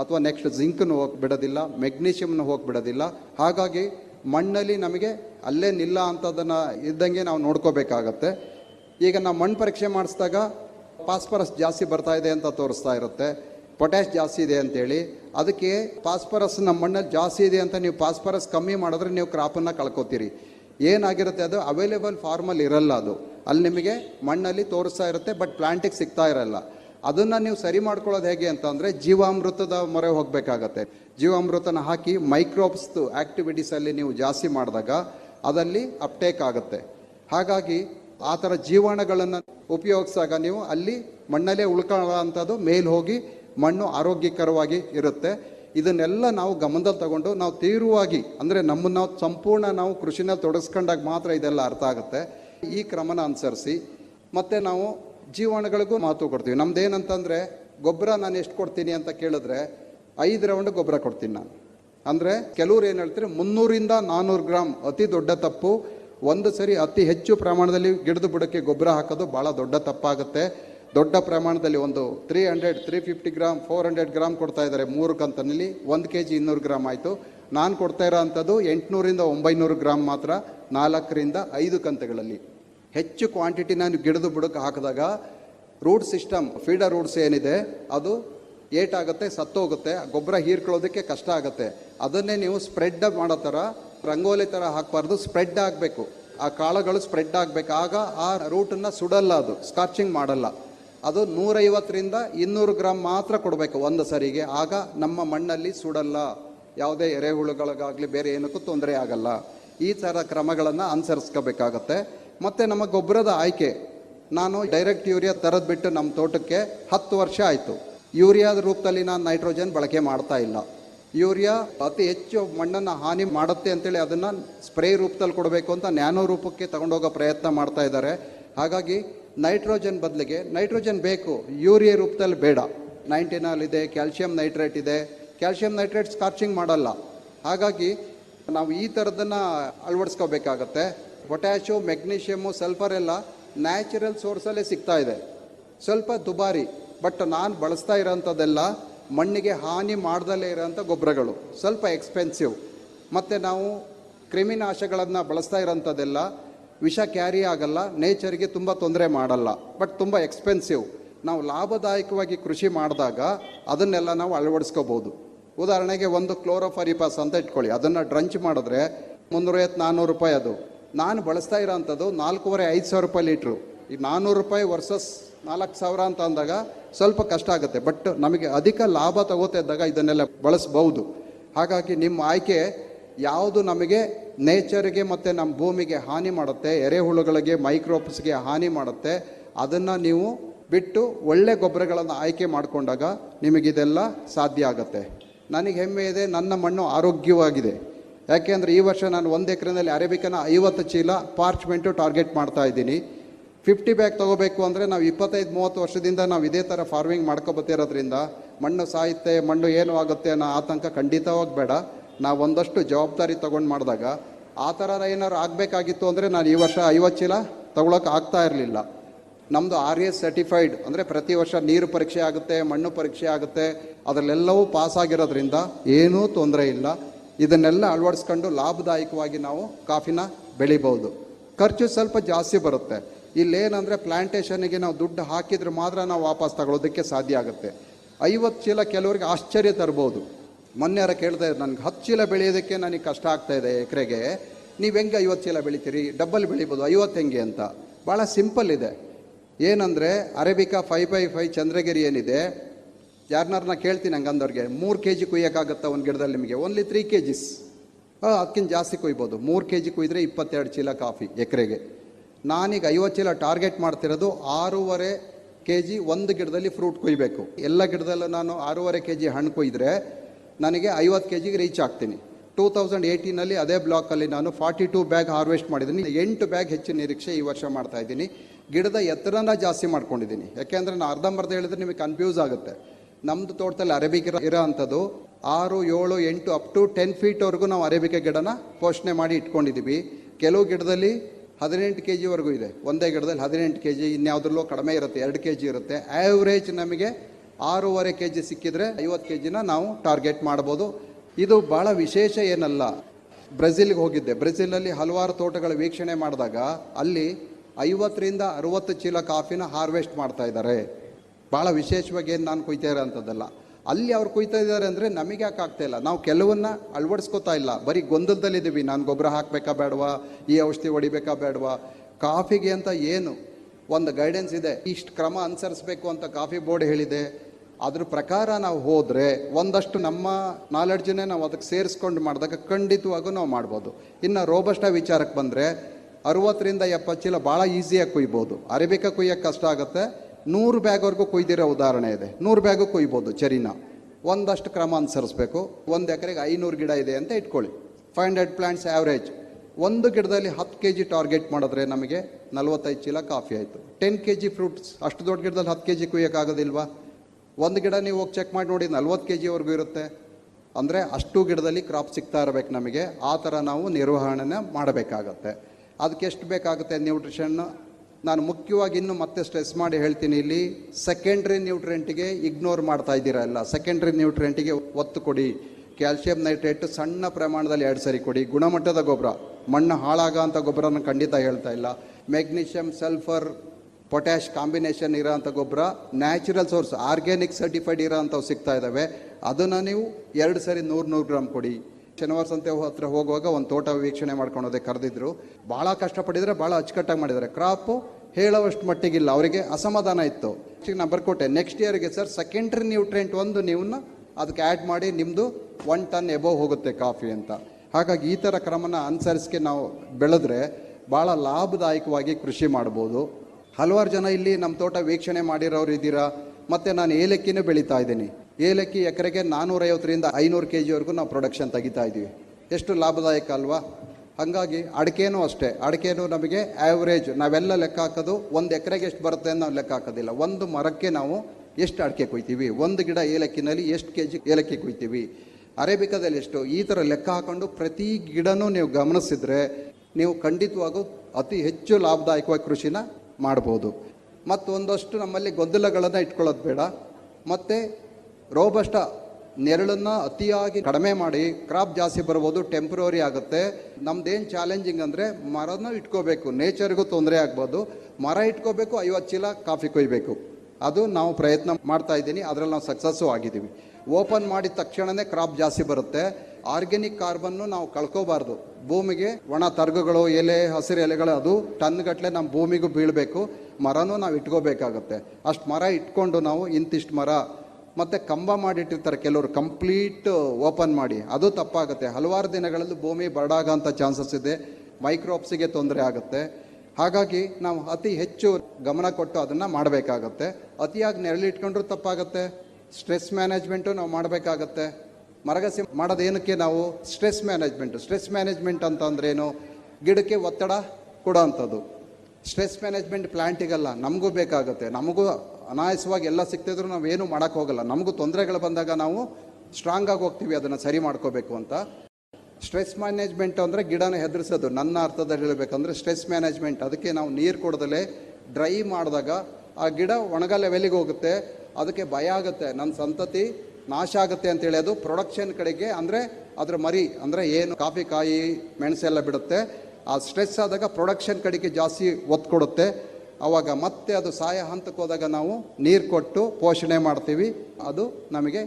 ಅಥವಾ ನೆಕ್ಸ್ಟ್ ಜಿಂಕನ್ನು ಹೋಗಕ್ಕೆ ಬಿಡೋದಿಲ್ಲ ಮೆಗ್ನೀಷಿಯಮ್ನ ಹೋಗಕ್ಕೆ ಬಿಡೋದಿಲ್ಲ. ಹಾಗಾಗಿ ಮಣ್ಣಲ್ಲಿ ನಮಗೆ ಅಲ್ಲೇ ನಿಲ್ಲ ಅಂಥದ್ದನ್ನು ಇದ್ದಂಗೆ ನಾವು ನೋಡ್ಕೋಬೇಕಾಗತ್ತೆ. ಈಗ ನಾವು ಮಣ್ಣು ಪರೀಕ್ಷೆ ಮಾಡಿಸಿದಾಗ ಫಾಸ್ಫರಸ್ ಜಾಸ್ತಿ ಬರ್ತಾ ಇದೆ ಅಂತ ತೋರಿಸ್ತಾ ಇರುತ್ತೆ. ಪೊಟ್ಯಾಶ್ ಜಾಸ್ತಿ ಇದೆ ಅಂತೇಳಿ. ಅದಕ್ಕೆ ಫಾಸ್ಫರಸ್ ನಮ್ಮ ಮಣ್ಣಲ್ಲಿ ಜಾಸ್ತಿ ಇದೆ ಅಂತ ನೀವು ಫಾಸ್ಫರಸ್ ಕಮ್ಮಿ ಮಾಡಿದ್ರೆ ನೀವು ಕ್ರಾಪನ್ನು ಕಳ್ಕೊತೀರಿ. ಏನಾಗಿರುತ್ತೆ ಅದು ಅವೈಲೇಬಲ್ ಫಾರ್ಮಲ್ಲಿ ಇರಲ್ಲ ಅದು. ಅಲ್ಲಿ ನಿಮಗೆ ಮಣ್ಣಲ್ಲಿ ತೋರಿಸ್ತಾ ಇರುತ್ತೆ ಬಟ್ ಪ್ಲಾಂಟಿಗೆ ಸಿಗ್ತಾ ಇರಲ್ಲ. ಅದನ್ನು ನೀವು ಸರಿ ಮಾಡ್ಕೊಳ್ಳೋದು ಹೇಗೆ ಅಂತಂದರೆ ಜೀವಾಮೃತದ ಮೊರೆ ಹೋಗಬೇಕಾಗತ್ತೆ. ಜೀವಾಮೃತನ ಹಾಕಿ ಮೈಕ್ರೋಬ್ಸ್ದು ಆ್ಯಕ್ಟಿವಿಟೀಸಲ್ಲಿ ನೀವು ಜಾಸ್ತಿ ಮಾಡಿದಾಗ ಅದಲ್ಲಿ ಅಪ್ಟೇಕ್ ಆಗುತ್ತೆ. ಹಾಗಾಗಿ ಆ ಥರ ಜೀವಾಣುಗಳನ್ನು ಉಪಯೋಗಿಸಿದಾಗ ನೀವು ಅಲ್ಲಿ ಮಣ್ಣಲ್ಲೇ ಉಳ್ಕೊಳ್ಳೋ ಮೇಲೆ ಹೋಗಿ ಮಣ್ಣು ಆರೋಗ್ಯಕರವಾಗಿ ಇರುತ್ತೆ. ಇದನ್ನೆಲ್ಲ ನಾವು ಗಮನದಲ್ಲಿ ತಗೊಂಡು ನಾವು ತೀವ್ರವಾಗಿ ಅಂದರೆ ನಮ್ಮನ್ನು ಸಂಪೂರ್ಣ ನಾವು ಕೃಷಿನಲ್ಲಿ ತೊಡಗಿಸ್ಕೊಂಡಾಗ ಮಾತ್ರ ಇದೆಲ್ಲ ಅರ್ಥ ಆಗುತ್ತೆ. ಈ ಕ್ರಮನ ಅನುಸರಿಸಿ ಮತ್ತು ನಾವು ಜೀವಾಣುಗಳಿಗೂ ಮಾತು ಕೊಡ್ತೀವಿ. ನಮ್ದು ಏನಂತಂದರೆ ಗೊಬ್ಬರ ನಾನು ಎಷ್ಟು ಕೊಡ್ತೀನಿ ಅಂತ ಕೇಳಿದ್ರೆ ಐದು ರೌಂಡ್ ಗೊಬ್ಬರ ಕೊಡ್ತೀನಿ ನಾನು. ಅಂದರೆ ಕೆಲವ್ರು ಏನು ಹೇಳ್ತಾರೆ, ಮುನ್ನೂರಿಂದ ನಾನ್ನೂರು ಗ್ರಾಮ್ ಅತಿ ದೊಡ್ಡ ತಪ್ಪು. ಒಂದು ಸರಿ ಅತಿ ಹೆಚ್ಚು ಪ್ರಮಾಣದಲ್ಲಿ ಗಿಡದ ಬುಡಕ್ಕೆ ಗೊಬ್ಬರ ಹಾಕೋದು ಭಾಳ ದೊಡ್ಡ ತಪ್ಪಾಗುತ್ತೆ. ದೊಡ್ಡ ಪ್ರಮಾಣದಲ್ಲಿ ಒಂದು three hundred three fifty gram four hundred gram ಕೊಡ್ತಾ ಇದ್ದಾರೆ ಮೂರು ಕಂತನಲ್ಲಿ ಒಂದು ಕೆ ಜಿ ಇನ್ನೂರು ಗ್ರಾಮ್ ಆಯಿತು. ನಾನು ಕೊಡ್ತಾ ಇರೋ ಅಂಥದ್ದು ಎಂಟುನೂರಿಂದ ಒಂಬೈನೂರು ಗ್ರಾಮ್ ಮಾತ್ರ ನಾಲ್ಕರಿಂದ ಐದು ಕಂತುಗಳಲ್ಲಿ. ಹೆಚ್ಚು ಕ್ವಾಂಟಿಟಿ ನಾನು ಗಿಡದ ಬುಡಕ್ಕೆ ಹಾಕಿದಾಗ ರೂಟ್ ಸಿಸ್ಟಮ್ ಫೀಡರ್ ರೂಟ್ಸ್ ಏನಿದೆ, ಅದು ಏಟಾಗುತ್ತೆ ಸತ್ತೋಗುತ್ತೆ ಗೊಬ್ಬರ ಹೀರ್ಕೊಳ್ಳೋದಕ್ಕೆ ಕಷ್ಟ ಆಗುತ್ತೆ. ಅದನ್ನೇ ನೀವು ಸ್ಪ್ರೆಡ್ ಮಾಡೋ ಥರ, ರಂಗೋಲಿ ಥರ ಹಾಕಬಾರ್ದು ಸ್ಪ್ರೆಡ್ ಆಗಬೇಕು. ಆ ಕಾಳುಗಳು ಸ್ಪ್ರೆಡ್ ಆಗಬೇಕು. ಆಗ ಆ ರೂಟನ್ನು ಸುಡಲ್ಲ ಅದು ಸ್ಕಾಚಿಂಗ್ ಮಾಡಲ್ಲ. ಅದು ನೂರೈವತ್ತರಿಂದ ಇನ್ನೂರು ಗ್ರಾಮ್ ಮಾತ್ರ ಕೊಡಬೇಕು ಒಂದು ಸರಿಗೆ. ಆಗ ನಮ್ಮ ಮಣ್ಣಲ್ಲಿ ಸುಡಲ್ಲ. ಯಾವುದೇ ಎರೆಹುಳುಗಳಿಗಾಗಲಿ ಬೇರೆ ಏನಕ್ಕೂ ತೊಂದರೆ ಆಗಲ್ಲ. ಈ ಥರ ಕ್ರಮಗಳನ್ನು ಅನುಸರಿಸ್ಕೋಬೇಕಾಗತ್ತೆ. ಮತ್ತು ನಮ್ಮ ಗೊಬ್ಬರದ ಆಯ್ಕೆ. ನಾನು ಡೈರೆಕ್ಟ್ ಯೂರಿಯಾ ತರದ್ ಬಿಟ್ಟು ನಮ್ಮ ತೋಟಕ್ಕೆ ಹತ್ತು ವರ್ಷ ಆಯಿತು. ಯೂರಿಯಾದ ರೂಪದಲ್ಲಿ ನಾನು ನೈಟ್ರೋಜನ್ ಬಳಕೆ ಮಾಡ್ತಾ ಇಲ್ಲ. ಯೂರಿಯಾ ಅತಿ ಹೆಚ್ಚು ಮಣ್ಣನ್ನು ಹಾನಿ ಮಾಡುತ್ತೆ ಅಂತೇಳಿ ಅದನ್ನು ಸ್ಪ್ರೇ ರೂಪದಲ್ಲಿ ಕೊಡಬೇಕು ಅಂತ ನ್ಯಾನೋ ರೂಪಕ್ಕೆ ತಗೊಂಡೋಗೋ ಪ್ರಯತ್ನ ಮಾಡ್ತಾ ಇದ್ದಾರೆ. ಹಾಗಾಗಿ ನೈಟ್ರೋಜನ್ ಬದಲಿಗೆ ನೈಟ್ರೋಜನ್ ಬೇಕು, ಯೂರಿಯಾ ರೂಪದಲ್ಲಿ ಬೇಡ. ನೈಂಟಿನಾಲ್ ಇದೆ ಕ್ಯಾಲ್ಶಿಯಂ ನೈಟ್ರೇಟ್ ಇದೆ. ಕ್ಯಾಲ್ಸಿಯಂ ನೈಟ್ರೇಟ್ ಸ್ಕಾರ್ಚಿಂಗ್ ಮಾಡಲ್ಲ. ಹಾಗಾಗಿ ನಾವು ಈ ಥರದನ್ನು ಅಳವಡಿಸ್ಕೋಬೇಕಾಗತ್ತೆ. ಪೊಟ್ಯಾಶು ಮೆಗ್ನೀಷಿಯಮು, ಸಲ್ಫರ್ ಎಲ್ಲ ನ್ಯಾಚುರಲ್ ಸೋರ್ಸಲ್ಲೇ ಸಿಗ್ತಾ ಇದೆ. ಸ್ವಲ್ಪ ದುಬಾರಿ, ಬಟ್ ನಾನು ಬಳಸ್ತಾ ಇರೋಂಥದ್ದೆಲ್ಲ ಮಣ್ಣಿಗೆ ಹಾನಿ ಮಾಡ್ದಲೇ ಇರೋಂಥ ಗೊಬ್ಬರಗಳು. ಸ್ವಲ್ಪ ಎಕ್ಸ್ಪೆನ್ಸಿವ್ ಮತ್ತು ನಾವು ಕ್ರಿಮಿನಾಶಗಳನ್ನು ಬಳಸ್ತಾ ಇರೋಂಥದ್ದೆಲ್ಲ ವಿಷ ಕ್ಯಾರಿ ಆಗಲ್ಲ ನೇಚರ್ಗೆ ತುಂಬ ತೊಂದರೆ ಮಾಡಲ್ಲ, ಬಟ್ ತುಂಬ ಎಕ್ಸ್ಪೆನ್ಸಿವ್ ನಾವು ಲಾಭದಾಯಕವಾಗಿ ಕೃಷಿ ಮಾಡಿದಾಗ ಅದನ್ನೆಲ್ಲ ನಾವು ಅಳವಡಿಸ್ಕೋಬೋದು. ಉದಾಹರಣೆಗೆ ಒಂದು ಕ್ಲೋರೋಫರಿಪಾಸ್ ಅಂತ ಇಟ್ಕೊಳ್ಳಿ, ಅದನ್ನು ಡ್ರಂಚ್ ಮಾಡಿದ್ರೆ ಮುನ್ನೂರೈವತ್ತು ನಾನ್ನೂರು ರೂಪಾಯಿ ಅದು. ನಾನು ಬಳಸ್ತಾ ಇರೋಂಥದ್ದು ನಾಲ್ಕೂವರೆ, ಐದು ಸಾವಿರ ರೂಪಾಯಿ ಲೀಟ್ರು. ಈ ನಾನ್ನೂರು ರೂಪಾಯಿ ವರ್ಸಸ್ ನಾಲ್ಕು ಸಾವಿರ ಅಂತ ಅಂದಾಗ ಸ್ವಲ್ಪ ಕಷ್ಟ ಆಗುತ್ತೆ. ಬಟ್ ನಮಗೆ ಅಧಿಕ ಲಾಭ ತಗೋತಾ ಇದ್ದಾಗ ಇದನ್ನೆಲ್ಲ ಬಳಸ್ಬೌದು. ಹಾಗಾಗಿ ನಿಮ್ಮ ಆಯ್ಕೆ ಯಾವುದು ನಮಗೆ ನೇಚರ್ಗೆ ಮತ್ತು ನಮ್ಮ ಭೂಮಿಗೆ ಹಾನಿ ಮಾಡುತ್ತೆ ಎರೆಹುಳುಗಳಿಗೆ ಮೈಕ್ರೋಪ್ಸ್ಗೆ ಹಾನಿ ಮಾಡುತ್ತೆ, ಅದನ್ನು ನೀವು ಬಿಟ್ಟು ಒಳ್ಳೆ ಗೊಬ್ಬರಗಳನ್ನು ಆಯ್ಕೆ ಮಾಡಿಕೊಂಡಾಗ ನಿಮಗಿದೆಲ್ಲ ಸಾಧ್ಯ ಆಗುತ್ತೆ. ನನಗೆ ಹೆಮ್ಮೆ ಇದೆ, ನನ್ನ ಮಣ್ಣು ಆರೋಗ್ಯವಾಗಿದೆ. ಯಾಕೆಂದರೆ ಈ ವರ್ಷ ನಾನು ಒಂದು ಎಕರೆನಲ್ಲಿ ಅರೇಬಿಕನ ಐವತ್ತು ಚೀಲ ಪಾರ್ಚ್ಮೆಂಟು ಟಾರ್ಗೆಟ್ ಮಾಡ್ತಾ ಇದ್ದೀನಿ. ಫಿಫ್ಟಿ ಬ್ಯಾಗ್ ತೊಗೋಬೇಕು ಅಂದರೆ ನಾವು ಇಪ್ಪತ್ತೈದು, ಮೂವತ್ತು ವರ್ಷದಿಂದ ನಾವು ಇದೇ ಥರ ಫಾರ್ಮಿಂಗ್ ಮಾಡ್ಕೊಬತ್ತಿರೋದ್ರಿಂದ ಮಣ್ಣು ಸಾಯುತ್ತೆ, ಮಣ್ಣು ಏನು ಆಗುತ್ತೆ ಅನ್ನೋ ಆತಂಕ ಖಂಡಿತವಾಗಿ ಬೇಡ ನಾವು ಒಂದಷ್ಟು ಜವಾಬ್ದಾರಿ ತೊಗೊಂಡು ಮಾಡಿದಾಗ ಆ ಥರ ಏನಾದ್ರು ಆಗಬೇಕಾಗಿತ್ತು ಅಂದರೆ ನಾನು ಈ ವರ್ಷ ಐವತ್ತು ಚೀಲ ತೊಗೊಳಕ್ಕೆ ಆಗ್ತಾ ಇರಲಿಲ್ಲ. ನಮ್ಮದು ಆರ್ ಎಸ್ ಸರ್ಟಿಫೈಡ್ ಅಂದರೆ ಪ್ರತಿ ವರ್ಷ ನೀರು ಪರೀಕ್ಷೆ ಆಗುತ್ತೆ, ಮಣ್ಣು ಪರೀಕ್ಷೆ ಆಗುತ್ತೆ, ಅದರಲ್ಲೆಲ್ಲವೂ ಪಾಸ್ ಆಗಿರೋದ್ರಿಂದ ಏನೂ ತೊಂದರೆ ಇಲ್ಲ. ಇದನ್ನೆಲ್ಲ ಅಳವಡಿಸ್ಕೊಂಡು ಲಾಭದಾಯಕವಾಗಿ ನಾವು ಕಾಫಿನ ಬೆಳಿಬೋದು ಖರ್ಚು ಸ್ವಲ್ಪ ಜಾಸ್ತಿ ಬರುತ್ತೆ. ಇಲ್ಲೇನಂದರೆ ಪ್ಲ್ಯಾಂಟೇಷನಿಗೆ ನಾವು ದುಡ್ಡು ಹಾಕಿದರೆ ಮಾತ್ರ ನಾವು ವಾಪಸ್ ತಗೊಳ್ಳೋದಕ್ಕೆ ಸಾಧ್ಯ ಆಗುತ್ತೆ. ಐವತ್ತು ಚೀಲ ಕೆಲವರಿಗೆ ಆಶ್ಚರ್ಯ ತರ್ಬೋದು. ಮೊನ್ನೆ ಯಾರ ಕೇಳಿದೆ ನನಗೆ ಹತ್ತು ಚೀಲ ಬೆಳೆಯೋದಕ್ಕೆ ನನಗೆ ಕಷ್ಟ ಆಗ್ತಾ ಇದೆ ಎಕರೆಗೆ. ನೀವು ಹೆಂಗೆ ಐವತ್ತು ಚೀಲ ಬೆಳಿತೀರಿ? ಡಬ್ಬಲ್ ಬೆಳಿಬೋದು, ಐವತ್ತು ಹೆಂಗೆ ಅಂತ. ಭಾಳ ಸಿಂಪಲ್ ಇದೆ. ಏನಂದರೆ arabica five by five Chandragiri ಏನಿದೆ ಯಾರನ್ನಾರನ್ನ ಕೇಳ್ತೀನಿ ಹಂಗಂದವ್ರಿಗೆ, ಮೂರು ಕೆ ಜಿ ಕುಯ್ಯೋಕ್ಕಾಗತ್ತಾ ಒಂದು ಗಿಡದಲ್ಲಿ ನಿಮಗೆ? ಓನ್ಲಿ ತ್ರೀ ಕೆ ಜಿಸ್ ಅದಕ್ಕಿಂತ ಜಾಸ್ತಿ ಕುಯ್ಬೋದು. ಮೂರು ಕೆ ಜಿ ಕುಯ್ದ್ರೆ ಇಪ್ಪತ್ತೆರಡು ಚೀಲ ಕಾಫಿ ಎಕರೆಗೆ. ನಾನೀಗ ಐವತ್ತು ಚೀಲ ಟಾರ್ಗೆಟ್ ಮಾಡ್ತಿರೋದು ಆರೂವರೆ ಕೆ ಜಿ ಒಂದು ಗಿಡದಲ್ಲಿ ಫ್ರೂಟ್ ಕುಯ್ಬೇಕು. ಎಲ್ಲ ಗಿಡದಲ್ಲೂ ನಾನು ಆರೂವರೆ ಕೆ ಜಿ ಹಣ್ಣು ಕೊಯ್ದರೆ ನನಗೆ ಐವತ್ತು ಕೆ ಜಿಗೆ ರೀಚ್ ಆಗ್ತೀನಿ. ಟೂ ತೌಸಂಡ್ ಏಯ್ಟೀನಲ್ಲಿ ಅದೇ ಬ್ಲಾಕಲ್ಲಿ ನಾನು ಫಾರ್ಟಿ ಟೂ ಬ್ಯಾಗ್ ಹಾರ್ವೆಸ್ಟ್ ಮಾಡಿದ್ದೀನಿ. ಎಂಟು ಬ್ಯಾಗ್ ಹೆಚ್ಚು ನಿರೀಕ್ಷೆ ಈ ವರ್ಷ ಮಾಡ್ತಾ ಇದ್ದೀನಿ. ಗಿಡದ ಎತ್ತರನ ಜಾಸ್ತಿ ಮಾಡ್ಕೊಂಡಿದ್ದೀನಿ. ಯಾಕೆಂದರೆ ನಾನು ಅರ್ಧಂಬರ್ಧ ಹೇಳಿದ್ರೆ ನಿಮಗೆ ಕನ್ಫ್ಯೂಸ್ ಆಗುತ್ತೆ. ನಮ್ಮದು ತೋಟದಲ್ಲಿ ಅರೇಬಿಕ್ ಇರೋ ಅಂಥದ್ದು ಆರು, ಏಳು, ಎಂಟು ಅಪ್ ಟು ಟೆನ್ ಫೀಟ್ವರೆಗೂ ನಾವು ಅರೇಬಿಕ ಗಿಡನ ಪೋಷಣೆ ಮಾಡಿ ಇಟ್ಕೊಂಡಿದ್ದೀವಿ. ಕೆಲವು ಗಿಡದಲ್ಲಿ ಹದಿನೆಂಟು ಕೆ ಜಿವರೆಗೂ ಇದೆ. ಒಂದೇ ಗಿಡದಲ್ಲಿ ಹದಿನೆಂಟು ಕೆ ಜಿ ಇನ್ಯಾವುದ್ರಲ್ಲೂ ಕಡಿಮೆ ಇರುತ್ತೆ, ಎರಡು ಕೆ ಜಿ ಇರುತ್ತೆ. ಆ್ಯಾವ್ರೇಜ್ ನಮಗೆ ಆರೂವರೆ ಕೆ ಜಿ ಸಿಕ್ಕಿದ್ರೆ ಐವತ್ತು ಕೆ ಜಿನ ನಾವು ಟಾರ್ಗೆಟ್ ಮಾಡ್ಬೋದು. ಇದು ಭಾಳ ವಿಶೇಷ ಏನಲ್ಲ. ಬ್ರೆಜಿಲ್ಗೆ ಹೋಗಿದ್ದೆ. ಬ್ರೆಜಿಲಲ್ಲಿ ಹಲವಾರು ತೋಟಗಳ ವೀಕ್ಷಣೆ ಮಾಡಿದಾಗ ಅಲ್ಲಿ ಐವತ್ತರಿಂದ ಅರುವತ್ತು ಚೀಲ ಕಾಫಿನ ಹಾರ್ವೆಸ್ಟ್ ಮಾಡ್ತಾ ಇದ್ದಾರೆ. ಭಾಳ ವಿಶೇಷವಾಗಿ ಏನು ನಾನು ಕುಯ್ತಾ ಇರೋಂಥದ್ದಲ್ಲ ಅಲ್ಲಿ ಅವ್ರು ಕುಯ್ತಾ ಇದ್ದಾರೆ ಅಂದರೆ ನಮಗೆ ಯಾಕೆ ಆಗ್ತಾ ಇಲ್ಲ? ನಾವು ಕೆಲವನ್ನ ಅಳವಡಿಸ್ಕೋತಾ ಇಲ್ಲ. ಬರೀ ಗೊಂದಲದಲ್ಲಿದ್ದೀವಿ. ನಾನು ಗೊಬ್ಬರ ಹಾಕಬೇಕಾ ಬೇಡವಾ? ಈ ಔಷಧಿ ಹೊಡಿಬೇಕಾ ಬೇಡವಾ? ಕಾಫಿಗೆ ಅಂತ ಏನು? ಒಂದು ಗೈಡೆನ್ಸ್ ಇದೆ. ಇಷ್ಟು ಕ್ರಮ ಅನುಸರಿಸಬೇಕು ಅಂತ ಕಾಫಿ ಬೋರ್ಡ್ ಹೇಳಿದೆ. ಅದ್ರ ಪ್ರಕಾರ ನಾವು ಹೋದರೆ ಒಂದಷ್ಟು ನಮ್ಮ ನಾಲೆಡ್ಜನ್ನೇ ನಾವು ಅದಕ್ಕೆ ಸೇರಿಸ್ಕೊಂಡು ಮಾಡಿದಾಗ ಖಂಡಿತವಾಗೂ ನಾವು ಮಾಡ್ಬೋದು. ಇನ್ನು ರೋಬಸ್ಟ ವಿಚಾರಕ್ಕೆ ಬಂದರೆ ಅರುವತ್ತರಿಂದ ಎಪ್ಪತ್ತು ಚೀಲ ಭಾಳ ಈಸಿಯಾಗಿ ಕುಯ್ಬೋದು. ಅರೇಬಿಕಾ ಕುಯ್ಯೋಕ್ಕೆ ಕಷ್ಟ ಆಗುತ್ತೆ. ನೂರು ಬ್ಯಾಗ್ವರೆಗೂ ಕೊಯ್ದಿರೋ ಉದಾಹರಣೆ ಇದೆ. ನೂರು ಬ್ಯಾಗು ಕೊಯ್ಬೋದು ಚರಿನ. ಒಂದಷ್ಟು ಕ್ರಮ ಅನುಸರಿಸ್ಬೇಕು. ಒಂದು ಎಕರೆಗೆ ಐನೂರು ಗಿಡ ಇದೆ ಅಂತ ಇಟ್ಕೊಳ್ಳಿ. ಫೈವ್ ಹಂಡ್ರೆಡ್ ಪ್ಲ್ಯಾಂಟ್ಸ್ ಆ್ಯಾವ್ರೇಜ್ ಒಂದು ಗಿಡದಲ್ಲಿ ಹತ್ತು ಕೆ ಜಿ ಟಾರ್ಗೆಟ್ ಮಾಡಿದ್ರೆ ನಮಗೆ ನಲ್ವತ್ತೈದು ಚೀಲ ಕಾಫಿ ಆಯಿತು. ಟೆನ್ ಕೆ ಜಿ ಫ್ರೂಟ್ಸ್ ಅಷ್ಟು ದೊಡ್ಡ ಗಿಡದಲ್ಲಿ ಹತ್ತು ಕೆ ಜಿ ಕುಯ್ಯೋಕ್ಕಾಗೋದಿಲ್ವಾ ಒಂದು ಗಿಡ ನೀವು ಹೋಗಿ ಚೆಕ್ ಮಾಡಿ ನೋಡಿ ನಲ್ವತ್ತು ಕೆ ಜಿವರೆಗೂ ಇರುತ್ತೆ. ಅಂದರೆ ಅಷ್ಟು ಗಿಡದಲ್ಲಿ ಕ್ರಾಪ್ ಸಿಗ್ತಾ ಇರಬೇಕು ನಮಗೆ. ಆ ಥರ ನಾವು ನಿರ್ವಹಣೆನ ಮಾಡಬೇಕಾಗತ್ತೆ. ಅದಕ್ಕೆ ಎಷ್ಟು ಬೇಕಾಗುತ್ತೆ ನ್ಯೂಟ್ರಿಷನ್ ನಾನು ಮುಖ್ಯವಾಗಿ ಇನ್ನು ಮತ್ತೆ ಸ್ಟ್ರೆಸ್ ಮಾಡಿ ಹೇಳ್ತೀನಿ ಇಲ್ಲಿ ಸೆಕೆಂಡ್ರಿ ನ್ಯೂಟ್ರೆಂಟಿಗೆ ಇಗ್ನೋರ್ ಮಾಡ್ತಾ ಇದ್ದೀರಾ ಎಲ್ಲ? ಸೆಕೆಂಡ್ರಿ ನ್ಯೂಟ್ರೆಂಟಿಗೆ ಒತ್ತು ಕೊಡಿ. ಕ್ಯಾಲ್ಸಿಯಂ ನೈಟ್ರೇಟ್ ಸಣ್ಣ ಪ್ರಮಾಣದಲ್ಲಿ ಎರಡು ಸರಿ ಕೊಡಿ. ಗುಣಮಟ್ಟದ ಗೊಬ್ಬರ, ಮಣ್ಣು ಹಾಳಾಗೋಂಥ ಗೊಬ್ಬರನ ಖಂಡಿತ ಹೇಳ್ತಾ ಇಲ್ಲ. ಮೆಗ್ನೀಷಿಯಂ ಸಲ್ಫರ್ ಪೊಟ್ಯಾಶ್ ಕಾಂಬಿನೇಷನ್ ಇರೋಂಥ ಗೊಬ್ಬರ ನ್ಯಾಚುರಲ್ ಸೋರ್ಸ್ ಆರ್ಗ್ಯಾನಿಕ್ ಸರ್ಟಿಫೈಡ್ ಇರೋಂಥವು ಸಿಗ್ತಾ ಇದ್ದಾವೆ. ಅದನ್ನು ನೀವು ಎರಡು ಸರಿ ನೂರು ನೂರು ಗ್ರಾಮ್ ಕೊಡಿ. ಶನಿವಾರ ಸಂತೆ ಹತ್ರ ಹೋಗುವಾಗ ಒಂದು ತೋಟ ವೀಕ್ಷಣೆ ಮಾಡ್ಕೊಳ್ಳೋದೇ ಕರೆದಿದ್ರು. ಭಾಳ ಕಷ್ಟಪಟ್ಟಿದ್ರೆ ಭಾಳ ಅಚ್ಚುಕಟ್ಟಾಗಿ ಮಾಡಿದ್ದಾರೆ. ಕ್ರಾಪು ಹೇಳೋವಷ್ಟು ಮಟ್ಟಿಗಿಲ್ಲ. ಅವರಿಗೆ ಅಸಮಾಧಾನ ಇತ್ತು. ನಾನು ಬರ್ಕೊಟ್ಟೆ ನೆಕ್ಸ್ಟ್ ಇಯರ್ಗೆ ಸರ್ ಸೆಕೆಂಡ್ರಿ ನ್ಯೂಟ್ರೆಂಟ್ ಒಂದು ನೀವನ್ನ ಅದಕ್ಕೆ ಆ್ಯಡ್ ಮಾಡಿ ನಿಮ್ಮದು ಒನ್ ಟನ್ ಎಬೋ ಹೋಗುತ್ತೆ ಕಾಫಿ ಅಂತ. ಹಾಗಾಗಿ ಈ ಥರ ಕ್ರಮನ ಅನುಸರಿಸ್ಕೆ ನಾವು ಬೆಳೆದ್ರೆ ಭಾಳ ಲಾಭದಾಯಕವಾಗಿ ಕೃಷಿ ಮಾಡ್ಬೋದು. ಹಲವಾರು ಜನ ಇಲ್ಲಿ ನಮ್ಮ ತೋಟ ವೀಕ್ಷಣೆ ಮಾಡಿರೋರು ಇದ್ದೀರಾ? ಮತ್ತು ನಾನು ಏಲಕ್ಕಿನೂ ಬೆಳೀತಾ ಇದ್ದೀನಿ. ಏಲಕ್ಕಿ ಎಕರೆಗೆ ನಾನ್ನೂರೈವತ್ತರಿಂದ ಐನೂರು ಕೆ ಜಿವರೆಗೂ ನಾವು ಪ್ರೊಡಕ್ಷನ್ ತೆಗಿತಾ ಇದ್ದೀವಿ. ಎಷ್ಟು ಲಾಭದಾಯಕ ಅಲ್ವಾ? ಹಾಗಾಗಿ ಅಡಿಕೆನೂ ಅಷ್ಟೇ. ಅಡಿಕೆನೂ ನಮಗೆ ಆ್ಯಾವ್ರೇಜ್ ನಾವೆಲ್ಲ ಲೆಕ್ಕ ಹಾಕೋದು ಒಂದು ಎಕರೆಗೆ ಎಷ್ಟು ಬರುತ್ತೆ ಅಂತ ನಾವು ಲೆಕ್ಕ ಹಾಕೋದಿಲ್ಲ. ಒಂದು ಮರಕ್ಕೆ ನಾವು ಎಷ್ಟು ಅಡಿಕೆ ಕೊಯ್ತೀವಿ? ಒಂದು ಗಿಡ ಏಲಕ್ಕಿನಲ್ಲಿ ಎಷ್ಟು ಕೆ ಜಿ ಏಲಕ್ಕಿ ಕೊಯ್ತೀವಿ? ಅರೇಬಿಕಾದಲ್ಲಿ ಎಷ್ಟು? ಈ ಥರ ಲೆಕ್ಕ ಹಾಕೊಂಡು ಪ್ರತಿ ಗಿಡನೂ ನೀವು ಗಮನಿಸಿದರೆ ನೀವು ಖಂಡಿತವಾಗೂ ಅತಿ ಹೆಚ್ಚು ಲಾಭದಾಯಕವಾಗಿ ಕೃಷಿನ ಮಾಡ್ಬೋದು. ಮತ್ತು ಒಂದಷ್ಟು ನಮ್ಮಲ್ಲಿ ಗೊಂದಲಗಳನ್ನು ಇಟ್ಕೊಳ್ಳೋದು ಬೇಡ. ಮತ್ತು ರೋಬಸ್ಟ ನೆರಳನ್ನು ಅತಿಯಾಗಿ ಕಡಿಮೆ ಮಾಡಿ, ಕ್ರಾಪ್ ಜಾಸ್ತಿ ಬರ್ಬೋದು ಟೆಂಪ್ರವರಿ ಆಗುತ್ತೆ. ನಮ್ದೇನು ಚಾಲೆಂಜಿಂಗ್ ಅಂದರೆ ಮರನ ಇಟ್ಕೋಬೇಕು ನೇಚರ್ಗೂ ತೊಂದರೆ ಆಗ್ಬೋದು. ಮರ ಇಟ್ಕೋಬೇಕು, ಐವತ್ತು ಚೀಲ ಕಾಫಿ ಕೊಯ್ಬೇಕು. ಅದು ನಾವು ಪ್ರಯತ್ನ ಮಾಡ್ತಾ ಇದ್ದೀನಿ, ಅದರಲ್ಲಿ ನಾವು ಸಕ್ಸಸ್ಸು ಆಗಿದ್ದೀವಿ. ಓಪನ್ ಮಾಡಿದ ತಕ್ಷಣವೇ ಕ್ರಾಪ್ ಜಾಸ್ತಿ ಬರುತ್ತೆ. ಆರ್ಗ್ಯಾನಿಕ್ ಕಾರ್ಬನ್ನು ನಾವು ಕಳ್ಕೋಬಾರ್ದು. ಭೂಮಿಗೆ ಒಣ ತರ್ಗುಗಳು, ಎಲೆ, ಹಸಿರು ಎಲೆಗಳು, ಅದು ಟನ್ಗಟ್ಟಲೆ ನಮ್ಮ ಭೂಮಿಗೂ ಬೀಳಬೇಕು. ಮರನೂ ನಾವು ಇಟ್ಕೋಬೇಕಾಗುತ್ತೆ. ಅಷ್ಟು ಮರ ಇಟ್ಕೊಂಡು ನಾವು ಇಂತಿಷ್ಟು ಮರ ಮತ್ತು ಕಂಬ ಮಾಡಿಟ್ಟಿರ್ತಾರೆ. ಕೆಲವರು ಕಂಪ್ಲೀಟ್ ಓಪನ್ ಮಾಡಿ. ಅದು ತಪ್ಪಾಗುತ್ತೆ. ಹಲವಾರು ದಿನಗಳಲ್ಲಿ ಭೂಮಿ ಬರಡಾಗೋಂಥ ಚಾನ್ಸಸ್ ಇದೆ. ಮೈಕ್ರೋಪ್ಸಿಗೆ ತೊಂದರೆ ಆಗುತ್ತೆ. ಹಾಗಾಗಿ ನಾವು ಅತಿ ಹೆಚ್ಚು ಗಮನ ಕೊಟ್ಟು ಅದನ್ನು ಮಾಡಬೇಕಾಗತ್ತೆ. ಅತಿಯಾಗಿ ನೆರಳಿಟ್ಕೊಂಡ್ರೂ ತಪ್ಪಾಗುತ್ತೆ. ಸ್ಟ್ರೆಸ್ ಮ್ಯಾನೇಜ್ಮೆಂಟು ನಾವು ಮಾಡಬೇಕಾಗತ್ತೆ. ಮರಗಸಿ ಮಾಡೋದೇನಕ್ಕೆ ನಾವು ಸ್ಟ್ರೆಸ್ ಮ್ಯಾನೇಜ್ಮೆಂಟ್ ಸ್ಟ್ರೆಸ್ ಮ್ಯಾನೇಜ್ಮೆಂಟ್ ಅಂತ ಅಂದ್ರೇನು ಗಿಡಕ್ಕೆ ಒತ್ತಡ ಕೊಡೋ ಅಂಥದ್ದು ಸ್ಟ್ರೆಸ್ ಮ್ಯಾನೇಜ್ಮೆಂಟ್ ಪ್ಲ್ಯಾಂಟಿಗಲ್ಲ ನಮಗೂ ಬೇಕಾಗುತ್ತೆ. ನಮಗೂ ಅನಾಯಾಸವಾಗಿ ಎಲ್ಲ ಸಿಗ್ತಿದ್ರು ನಾವೇನು ಮಾಡೋಕ್ಕೆ ಹೋಗಲ್ಲ. ನಮಗೂ ತೊಂದರೆಗಳು ಬಂದಾಗ ನಾವು ಸ್ಟ್ರಾಂಗ್ ಆಗಿ ಹೋಗ್ತೀವಿ, ಅದನ್ನು ಸರಿ ಮಾಡ್ಕೋಬೇಕು ಅಂತ. ಸ್ಟ್ರೆಸ್ ಮ್ಯಾನೇಜ್ಮೆಂಟ್ ಅಂದರೆ ಗಿಡನ ಹೆದರಿಸೋದು. ನನ್ನ ಅರ್ಥದಲ್ಲಿ ಹೇಳಬೇಕಂದ್ರೆ ಸ್ಟ್ರೆಸ್ ಮ್ಯಾನೇಜ್ಮೆಂಟ್ ಅದಕ್ಕೆ ನಾವು ನೀರು ಕೊಡದಲೇ ಡ್ರೈ ಮಾಡಿದಾಗ ಆ ಗಿಡ ಒಣಗ ಲೆವೆಲಿಗೆ ಹೋಗುತ್ತೆ. ಅದಕ್ಕೆ ಭಯ ಆಗುತ್ತೆ. ನನ್ನ ಸಂತತಿ ನಾಶ ಆಗುತ್ತೆ ಅಂತೇಳಿ ಅದು ಪ್ರೊಡಕ್ಷನ್ ಕಡೆಗೆ ಅಂದರೆ ಅದರ ಮರಿ, ಅಂದರೆ ಏನು ಕಾಫಿ, ಕಾಯಿ, ಮೆಣಸೆಲ್ಲ ಬಿಡುತ್ತೆ. ಆ ಸ್ಟ್ರೆಸ್ ಆದಾಗ ಪ್ರೊಡಕ್ಷನ್ ಕಡೆಗೆ ಜಾಸ್ತಿ ಒತ್ತು ಕೊಡುತ್ತೆ. ಆವಾಗ ಮತ್ತೆ ಅದು ಸಾಯ ಹಂತಕ್ಕೆ ನಾವು ನೀರು ಕೊಟ್ಟು ಪೋಷಣೆ ಮಾಡ್ತೀವಿ. ಅದು ನಮಗೆ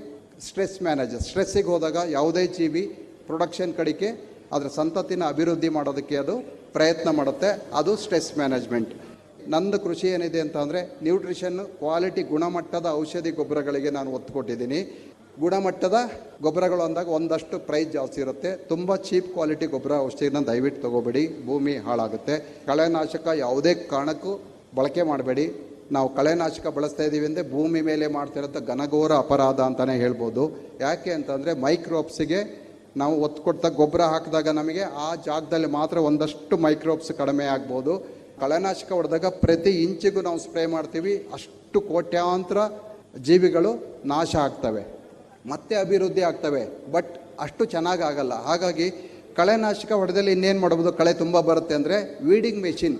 ಸ್ಟ್ರೆಸ್ ಮ್ಯಾನೇಜರ್. ಸ್ಟ್ರೆಸ್ಸಿಗೆ ಹೋದಾಗ ಯಾವುದೇ ಜೀವಿ ಪ್ರೊಡಕ್ಷನ್ ಕಡಿಕೆ, ಅದರ ಸಂತತಿನ ಅಭಿವೃದ್ಧಿ ಮಾಡೋದಕ್ಕೆ ಅದು ಪ್ರಯತ್ನ ಮಾಡುತ್ತೆ. ಅದು ಸ್ಟ್ರೆಸ್ ಮ್ಯಾನೇಜ್ಮೆಂಟ್. ನಂದು ಕೃಷಿ ಏನಿದೆ ಅಂತ ಅಂದರೆ ನ್ಯೂಟ್ರಿಷನ್ ಕ್ವಾಲಿಟಿ ಗುಣಮಟ್ಟದ ಔಷಧಿ ಗೊಬ್ಬರಗಳಿಗೆ ನಾನು ಒತ್ತು ಕೊಟ್ಟಿದ್ದೀನಿ ಗುಣಮಟ್ಟದ ಗೊಬ್ಬರಗಳು ಅಂದಾಗ ಒಂದಷ್ಟು ಪ್ರೈಸ್ ಜಾಸ್ತಿ ಇರುತ್ತೆ. ತುಂಬ ಚೀಪ್ ಕ್ವಾಲಿಟಿ ಗೊಬ್ಬರ ಔಷಧಿನ ದಯವಿಟ್ಟು ತಗೋಬೇಡಿ. ಭೂಮಿ ಹಾಳಾಗುತ್ತೆ. ಕಳೆನಾಶಕ ಯಾವುದೇ ಕಾರಣಕ್ಕೂ ಬಳಕೆ ಮಾಡಬೇಡಿ. ನಾವು ಕಳೆನಾಶಕ ಬಳಸ್ತಾ ಇದ್ದೀವಿ ಅಂದರೆ ಭೂಮಿ ಮೇಲೆ ಮಾಡ್ತಿರೋಂಥ ಘನಘೋರ ಅಪರಾಧ ಅಂತಲೇ ಹೇಳ್ಬೋದು. ಯಾಕೆ ಅಂತಂದರೆ ಮೈಕ್ರೋಬ್ಸಿಗೆ ನಾವು ಒತ್ತು ಕೊಡ್ತಾ ಗೊಬ್ಬರ ಹಾಕಿದಾಗ ನಮಗೆ ಆ ಜಾಗದಲ್ಲಿ ಮಾತ್ರ ಒಂದಷ್ಟು ಮೈಕ್ರೋಬ್ಸ್ ಕಡಿಮೆ ಆಗ್ಬೋದು. ಕಳೆನಾಶಕ ಹೊಡೆದಾಗ ಪ್ರತಿ ಇಂಚಿಗೂ ನಾವು ಸ್ಪ್ರೇ ಮಾಡ್ತೀವಿ. ಅಷ್ಟು ಕೋಟ್ಯಾಂತರ ಜೀವಿಗಳು ನಾಶ ಆಗ್ತವೆ. ಮತ್ತೆ ಅಭಿವೃದ್ಧಿ ಆಗ್ತವೆ. ಬಟ್ ಅಷ್ಟು ಚೆನ್ನಾಗಾಗಲ್ಲ ಹಾಗಾಗಿ ಕಳೆನಾಶಕ ಹೊಡೆದಲ್ಲಿ ಇನ್ನೇನು ಮಾಡ್ಬೋದು? ಕಳೆ ತುಂಬ ಬರುತ್ತೆ ಅಂದರೆ ವೀಡಿಂಗ್ ಮೆಷಿನ್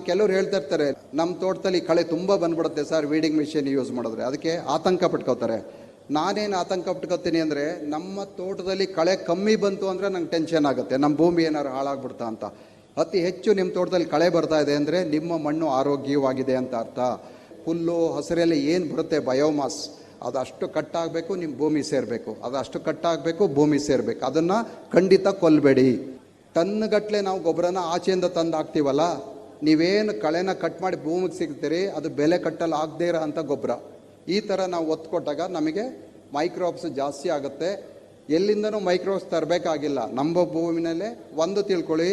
ಕೆಲವ್ರು ಹೇಳ್ತಾ ಇರ್ತಾರೆ ನಮ್ಮ ತೋಟದಲ್ಲಿ ಕಳೆ ತುಂಬ ಬಂದ್ಬಿಡುತ್ತೆ ಸರ್ ವೀಡಿಂಗ್ ಮಿಷಿನ್ ಯೂಸ್ ಮಾಡಿದ್ರೆ. ಅದಕ್ಕೆ ಆತಂಕ ಪಟ್ಕೋತಾರೆ. ನಾನೇನು ಆತಂಕ ಪಟ್ಕೋತೀನಿ ಅಂದರೆ, ನಮ್ಮ ತೋಟದಲ್ಲಿ ಕಳೆ ಕಮ್ಮಿ ಬಂತು ಅಂದರೆ ನಂಗೆ ಟೆನ್ಷನ್ ಆಗುತ್ತೆ. ನಮ್ಮ ಭೂಮಿ ಏನಾದ್ರು ಹಾಳಾಗ್ಬಿಡ್ತಾ ಅಂತ. ಅತಿ ಹೆಚ್ಚು ನಿಮ್ಮ ತೋಟದಲ್ಲಿ ಕಳೆ ಬರ್ತಾ ಇದೆ ಅಂದರೆ, ನಿಮ್ಮ ಮಣ್ಣು ಆರೋಗ್ಯವಾಗಿದೆ ಅಂತ ಅರ್ಥ. ಹುಲ್ಲು, ಹಸಿರೆಲ್ಲ ಏನು ಬರುತ್ತೆ? ಬಯೋಮಾಸ್ ಅದು ಅಷ್ಟು ಕಟ್ಟಾಗಬೇಕು ನಿಮ್ಮ ಭೂಮಿ ಸೇರಬೇಕು. ಅದು ಅಷ್ಟು ಕಟ್ಟಾಗಬೇಕು, ಭೂಮಿ ಸೇರಬೇಕು. ಅದನ್ನು ಖಂಡಿತ ಕೊಲ್ಲಬೇಡಿ ಟನ್ಗಟ್ಟಲೆ ನಾವು ಗೊಬ್ಬರನ ಆಚೆಯಿಂದ ತಂದು ಹಾಕ್ತೀವಲ್ಲ ನೀವೇನು ಕಳೆನ ಕಟ್ ಮಾಡಿ ಭೂಮಿಗೆ ಸಿಗ್ತೀರಿ, ಅದು ಬೆಲೆ ಕಟ್ಟಲು ಆಗದೇ ಇರೋ ಅಂಥ ಗೊಬ್ಬರ. ಈ ಥರ ನಾವು ಒತ್ತು ಕೊಟ್ಟಾಗ ನಮಗೆ ಮೈಕ್ರೋಬ್ಸ್ ಜಾಸ್ತಿ ಆಗುತ್ತೆ. ಎಲ್ಲಿಂದನೂ ಮೈಕ್ರೋಬ್ಸ್ ತರಬೇಕಾಗಿಲ್ಲ. ನಮ್ಮ ಭೂಮಿನಲ್ಲೇ ಒಂದು ತಿಳ್ಕೊಳ್ಳಿ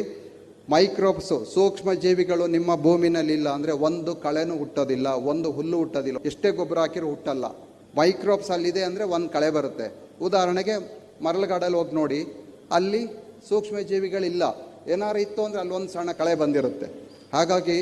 ಮೈಕ್ರೋಬ್ಸು ಸೂಕ್ಷ್ಮ ಜೀವಿಗಳು ನಿಮ್ಮ ಭೂಮಿನಲ್ಲಿ ಇಲ್ಲ ಅಂದರೆ ಒಂದು ಕಳೆನೂ ಹುಟ್ಟೋದಿಲ್ಲ, ಒಂದು ಹುಲ್ಲು ಹುಟ್ಟೋದಿಲ್ಲ. ಎಷ್ಟೇ ಗೊಬ್ಬರ ಹಾಕಿರೂ ಹುಟ್ಟಲ್ಲ. ಮೈಕ್ರೋಬ್ಸ್ ಅಲ್ಲಿದೆ ಅಂದರೆ ಒಂದು ಕಳೆ ಬರುತ್ತೆ. ಉದಾಹರಣೆಗೆ ಮರಳುಗಾಡಲ್ಲಿ ಹೋಗಿ ನೋಡಿ, ಅಲ್ಲಿ ಸೂಕ್ಷ್ಮ ಜೀವಿಗಳಿಲ್ಲ. ಏನಾರು ಇತ್ತು ಅಂದರೆ ಅಲ್ಲಿ ಒಂದು ಸಣ್ಣ ಕಳೆ ಬಂದಿರುತ್ತೆ. ಹಾಗಾಗಿ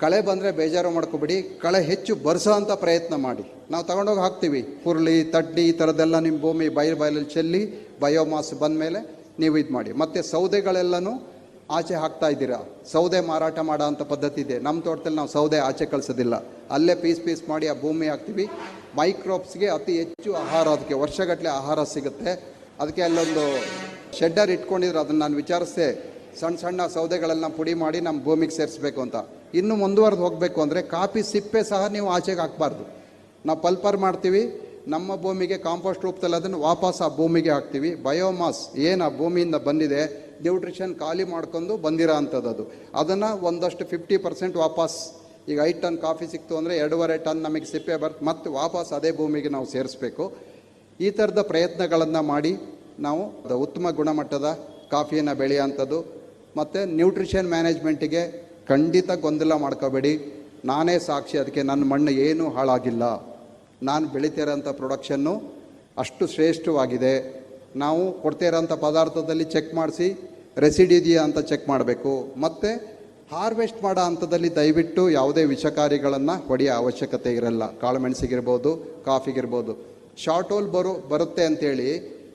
ಕಳೆ ಬಂದರೆ ಬೇಜಾರು ಮಾಡ್ಕೊಬಿಡಿ. ಕಳೆ ಹೆಚ್ಚು ಬರ್ಸೋ ಅಂತ ಪ್ರಯತ್ನ ಮಾಡಿ. ನಾವು ತಗೊಂಡೋಗಿ ಹಾಕ್ತೀವಿ. ಹುರುಳಿ, ತಡ್ಡಿ ಈ ಥರದ್ದೆಲ್ಲ ನಿಮ್ಮ ಭೂಮಿ ಬಯಲು ಬಯಲಲ್ಲಿ ಚೆಲ್ಲಿ ಬಯೋಮಾಸ್ ಬಂದ ಮೇಲೆ ನೀವು ಇದು ಮಾಡಿ. ಮತ್ತು ಸೌದೆಗಳೆಲ್ಲನೂ ಆಚೆ ಹಾಕ್ತಾ ಇದ್ದೀರಾ? ಸೌದೆ ಮಾರಾಟ ಮಾಡೋ ಅಂಥ ಪದ್ಧತಿ ಇದೆ. ನಮ್ಮ ತೋಟದಲ್ಲಿ ನಾವು ಸೌದೆ ಆಚೆ ಕಳಿಸೋದಿಲ್ಲ. ಅಲ್ಲೇ ಪೀಸ್ ಪೀಸ್ ಮಾಡಿ ಆ ಭೂಮಿ ಹಾಕ್ತೀವಿ. ಮೈಕ್ರೋಬ್ಸ್ಗೆ ಅತಿ ಹೆಚ್ಚು ಆಹಾರ ಅದಕ್ಕೆ. ವರ್ಷಗಟ್ಟಲೆ ಆಹಾರ ಸಿಗುತ್ತೆ. ಅದಕ್ಕೆ ಅಲ್ಲೊಂದು ಶೆಡ್ಡರ್ ಇಟ್ಕೊಂಡಿದ್ರು. ಅದನ್ನು ನಾನು ವಿಚಾರಿಸ್ದೆ. ಸಣ್ಣ ಸಣ್ಣ ಸೌದೆಗಳೆಲ್ಲ ಪುಡಿ ಮಾಡಿ ನಮ್ಮ ಭೂಮಿಗೆ ಸೇರಿಸ್ಬೇಕು ಅಂತ. ಇನ್ನು ಮುಂದುವರೆದು ಹೋಗಬೇಕು ಅಂದರೆ ಕಾಫಿ ಸಿಪ್ಪೆ ಸಹ ನೀವು ಆಚೆಗೆ ಹಾಕಬಾರ್ದು. ನಾವು ಪಲ್ಪರ್ ಮಾಡ್ತೀವಿ, ನಮ್ಮ ಭೂಮಿಗೆ ಕಾಂಪೋಸ್ಟ್ ರೂಪದಲ್ಲಿ ಅದನ್ನು ವಾಪಸ್ ಆ ಭೂಮಿಗೆ ಹಾಕ್ತೀವಿ. ಬಯೋಮಾಸ್ ಏನು ಆ ಭೂಮಿಯಿಂದ ಬಂದಿದೆ, ನ್ಯೂಟ್ರಿಷನ್ ಖಾಲಿ ಮಾಡ್ಕೊಂಡು ಬಂದಿರೋ ಅಂಥದ್ದು ಅದು. ಅದನ್ನು ಒಂದಷ್ಟು ಫಿಫ್ಟಿ ಪರ್ಸೆಂಟ್ ವಾಪಸ್, ಈಗ ಐದು ಟನ್ ಕಾಫಿ ಸಿಕ್ತು ಅಂದರೆ ಎರಡೂವರೆ ಟನ್ ನಮಗೆ ಸಿಪ್ಪೆ ಬರ್ತು ಮತ್ತೆ ವಾಪಸ್ ಅದೇ ಭೂಮಿಗೆ ನಾವು ಸೇರಿಸ್ಬೇಕು. ಈ ಥರದ ಪ್ರಯತ್ನಗಳನ್ನು ಮಾಡಿ ನಾವು ಉತ್ತಮ ಗುಣಮಟ್ಟದ ಕಾಫಿಯನ್ನು ಬೆಳೆಯೋಂಥದ್ದು ಮತ್ತು ನ್ಯೂಟ್ರಿಷನ್ ಮ್ಯಾನೇಜ್ಮೆಂಟಿಗೆ ಖಂಡಿತ ಗೊಂದಲ ಮಾಡ್ಕೋಬೇಡಿ. ನಾನೇ ಸಾಕ್ಷಿ, ಅದಕ್ಕೆ ನನ್ನ ಮಣ್ಣು ಏನೂ ಹಾಳಾಗಿಲ್ಲ. ನಾನು ಬೆಳಿತಿರೋಂಥ ಪ್ರೊಡಕ್ಷನ್ನು ಅಷ್ಟು ಶ್ರೇಷ್ಠವಾಗಿದೆ. ನಾವು ಕೊಡ್ತಿರೋಂಥ ಪದಾರ್ಥದಲ್ಲಿ ಚೆಕ್ ಮಾಡಿಸಿ ರೆಸಿಡ್ ಇದೆಯಾ ಅಂತ ಚೆಕ್ ಮಾಡಬೇಕು. ಮತ್ತು ಹಾರ್ವೆಸ್ಟ್ ಮಾಡೋ ಹಂತದಲ್ಲಿ ದಯವಿಟ್ಟು ಯಾವುದೇ ವಿಷಕಾರಿಗಳನ್ನು ಹೊಡೆಯೋ ಅವಶ್ಯಕತೆ ಇರಲ್ಲ. ಕಾಳುಮೆಣಸಿಗಿರ್ಬೋದು, ಕಾಫಿಗಿರ್ಬೋದು. ಶಾರ್ಟ್ ಹೋಲ್ ಬರೋ, ಬರುತ್ತೆ ಅಂತೇಳಿ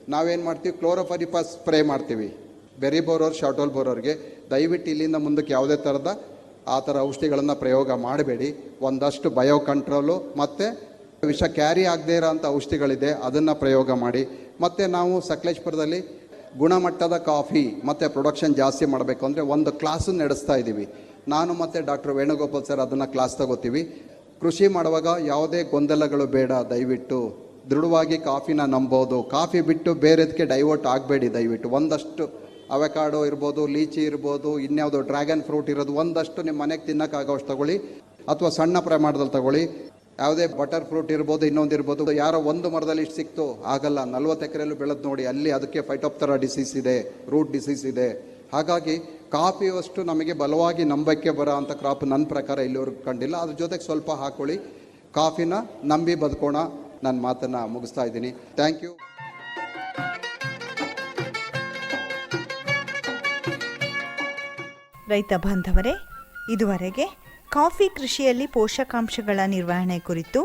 ನಾವೇನು ಮಾಡ್ತೀವಿ? ಕ್ಲೋರೋಫರಿಪಾಸ್ ಸ್ಪ್ರೇ ಮಾಡ್ತೀವಿ. ಬೆರಿ ಬೋರೋರು ಶಾರ್ಟೋಲ್ ಬೋರೋರಿಗೆ ದಯವಿಟ್ಟು ಇಲ್ಲಿಂದ ಮುಂದಕ್ಕೆ ಯಾವುದೇ ಥರದ ಆ ಥರ ಔಷಧಿಗಳನ್ನು ಪ್ರಯೋಗ ಮಾಡಬೇಡಿ. ಒಂದಷ್ಟು ಬಯೋ ಕಂಟ್ರೋಲು ಮತ್ತು ವಿಷ ಕ್ಯಾರಿ ಆಗದೇ ಇರೋಂಥ ಔಷಧಿಗಳಿದೆ, ಅದನ್ನು ಪ್ರಯೋಗ ಮಾಡಿ. ಮತ್ತು ನಾವು ಸಕಲೇಶ್ಪುರದಲ್ಲಿ ಗುಣಮಟ್ಟದ ಕಾಫಿ ಮತ್ತು ಪ್ರೊಡಕ್ಷನ್ ಜಾಸ್ತಿ ಮಾಡಬೇಕು ಅಂದರೆ ಒಂದು ಕ್ಲಾಸು ನಡೆಸ್ತಾ ಇದ್ದೀವಿ. ನಾನು ಮತ್ತು ಡಾಕ್ಟರ್ ವೇಣುಗೋಪಾಲ್ ಸರ್ ಅದನ್ನು ಕ್ಲಾಸ್ ತಗೋತೀವಿ. ಕೃಷಿ ಮಾಡುವಾಗ ಯಾವುದೇ ಗೊಂದಲಗಳು ಬೇಡ, ದಯವಿಟ್ಟು. ದೃಢವಾಗಿ ಕಾಫಿನ ನಂಬೋದು. ಕಾಫಿ ಬಿಟ್ಟು ಬೇರೆದಕ್ಕೆ ಡೈವರ್ಟ್ ಆಗಬೇಡಿ ದಯವಿಟ್ಟು. ಒಂದಷ್ಟು ಅವಕಾಡೋ ಇರ್ಬೋದು, ಲೀಚಿ ಇರ್ಬೋದು, ಇನ್ಯಾವುದೋ ಡ್ರ್ಯಾಗನ್ ಫ್ರೂಟ್ ಇರೋದು, ಒಂದಷ್ಟು ನಿಮ್ಮ ಮನೆಗೆ ತಿನ್ನೋಕ್ಕಾಗೋಷ್ಟು ತಗೊಳ್ಳಿ. ಅಥವಾ ಸಣ್ಣ ಪ್ರಮಾಣದಲ್ಲಿ ತಗೊಳ್ಳಿ. ಯಾವುದೇ ಬಟರ್ ಫ್ರೂಟ್ ಇರ್ಬೋದು, ಇನ್ನೊಂದು ಇರ್ಬೋದು, ಯಾರೋ ಒಂದು ಮರದಲ್ಲಿ ಇಷ್ಟು ಸಿಕ್ತು, ಆಗಲ್ಲ. ನಲ್ವತ್ತು ಎಕರೆಲ್ಲೂ ಬೆಳೆದು ನೋಡಿ, ಅಲ್ಲಿ ಅದಕ್ಕೆ ಫೈಟೋಪ್ತರಾ ಡಿಸೀಸ್ ಇದೆ ರೂಟ್ ಡಿಸೀಸ್ ಇದೆ. ಹಾಗಾಗಿ ಕಾಫಿಯಷ್ಟು ನಮಗೆ ಬಲವಾಗಿ ನಂಬಕ್ಕೆ ಬರೋ ಅಂಥ ಕ್ರಾಪ್ ನನ್ನ ಪ್ರಕಾರ ಇಲ್ಲಿವರೆಗೂ ಕಂಡಿಲ್ಲ. ಅದ್ರ ಜೊತೆಗೆ ಸ್ವಲ್ಪ ಹಾಕೊಳ್ಳಿ. ಕಾಫಿನ ನಂಬಿ ಬದುಕೋಣ. ನನ್ನ ಮಾತನ್ನು ಮುಗಿಸ್ತಾ ಇದ್ದೀನಿ. ಥ್ಯಾಂಕ್ ಯು ರೈತ ಬಾಂಧವರೇ ಇದುವರೆಗೆ ಕಾಫಿ ಕೃಷಿಯಲ್ಲಿ ಪೋಷಕಾಂಶಗಳ ನಿರ್ವಹಣೆ ಕುರಿತು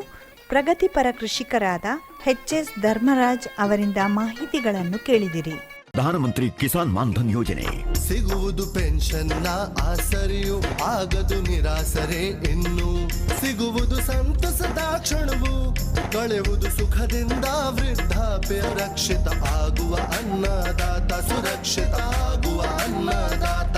ಪ್ರಗತಿಪರ ಕೃಷಿಕರಾದ ಎಚ್ ಎಸ್ ಧರ್ಮರಾಜ್ ಅವರಿಂದ ಮಾಹಿತಿಗಳನ್ನು ಕೇಳಿದಿರಿ. ಪ್ರಧಾನಮಂತ್ರಿ ಕಿಸಾನ್ ಮಾನ್ಧನ್ ಯೋಜನೆ. ಸಿಗುವುದು ಪೆನ್ಷನ್ನ ಆಸರೆಯು ಆಗದು ನಿರಾಸರೆ ಇನ್ನು. ಸಿಗುವುದು ಸಂತಸದ ಕ್ಷಣವು ಕಳೆಯುವುದು ಸುಖದಿಂದ ವೃದ್ಧಾಪ್ಯ ರಕ್ಷಿತ ಆಗುವ ಅನ್ನದಾತ ಸುರಕ್ಷಿತ ಆಗುವ ಅನ್ನದಾತ.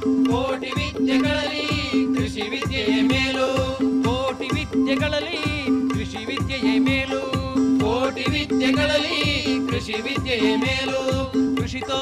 ಕೃಷಿ ವಿದ್ಯೆಯೇ ಮೇಲು ಕೃಷಿತೋ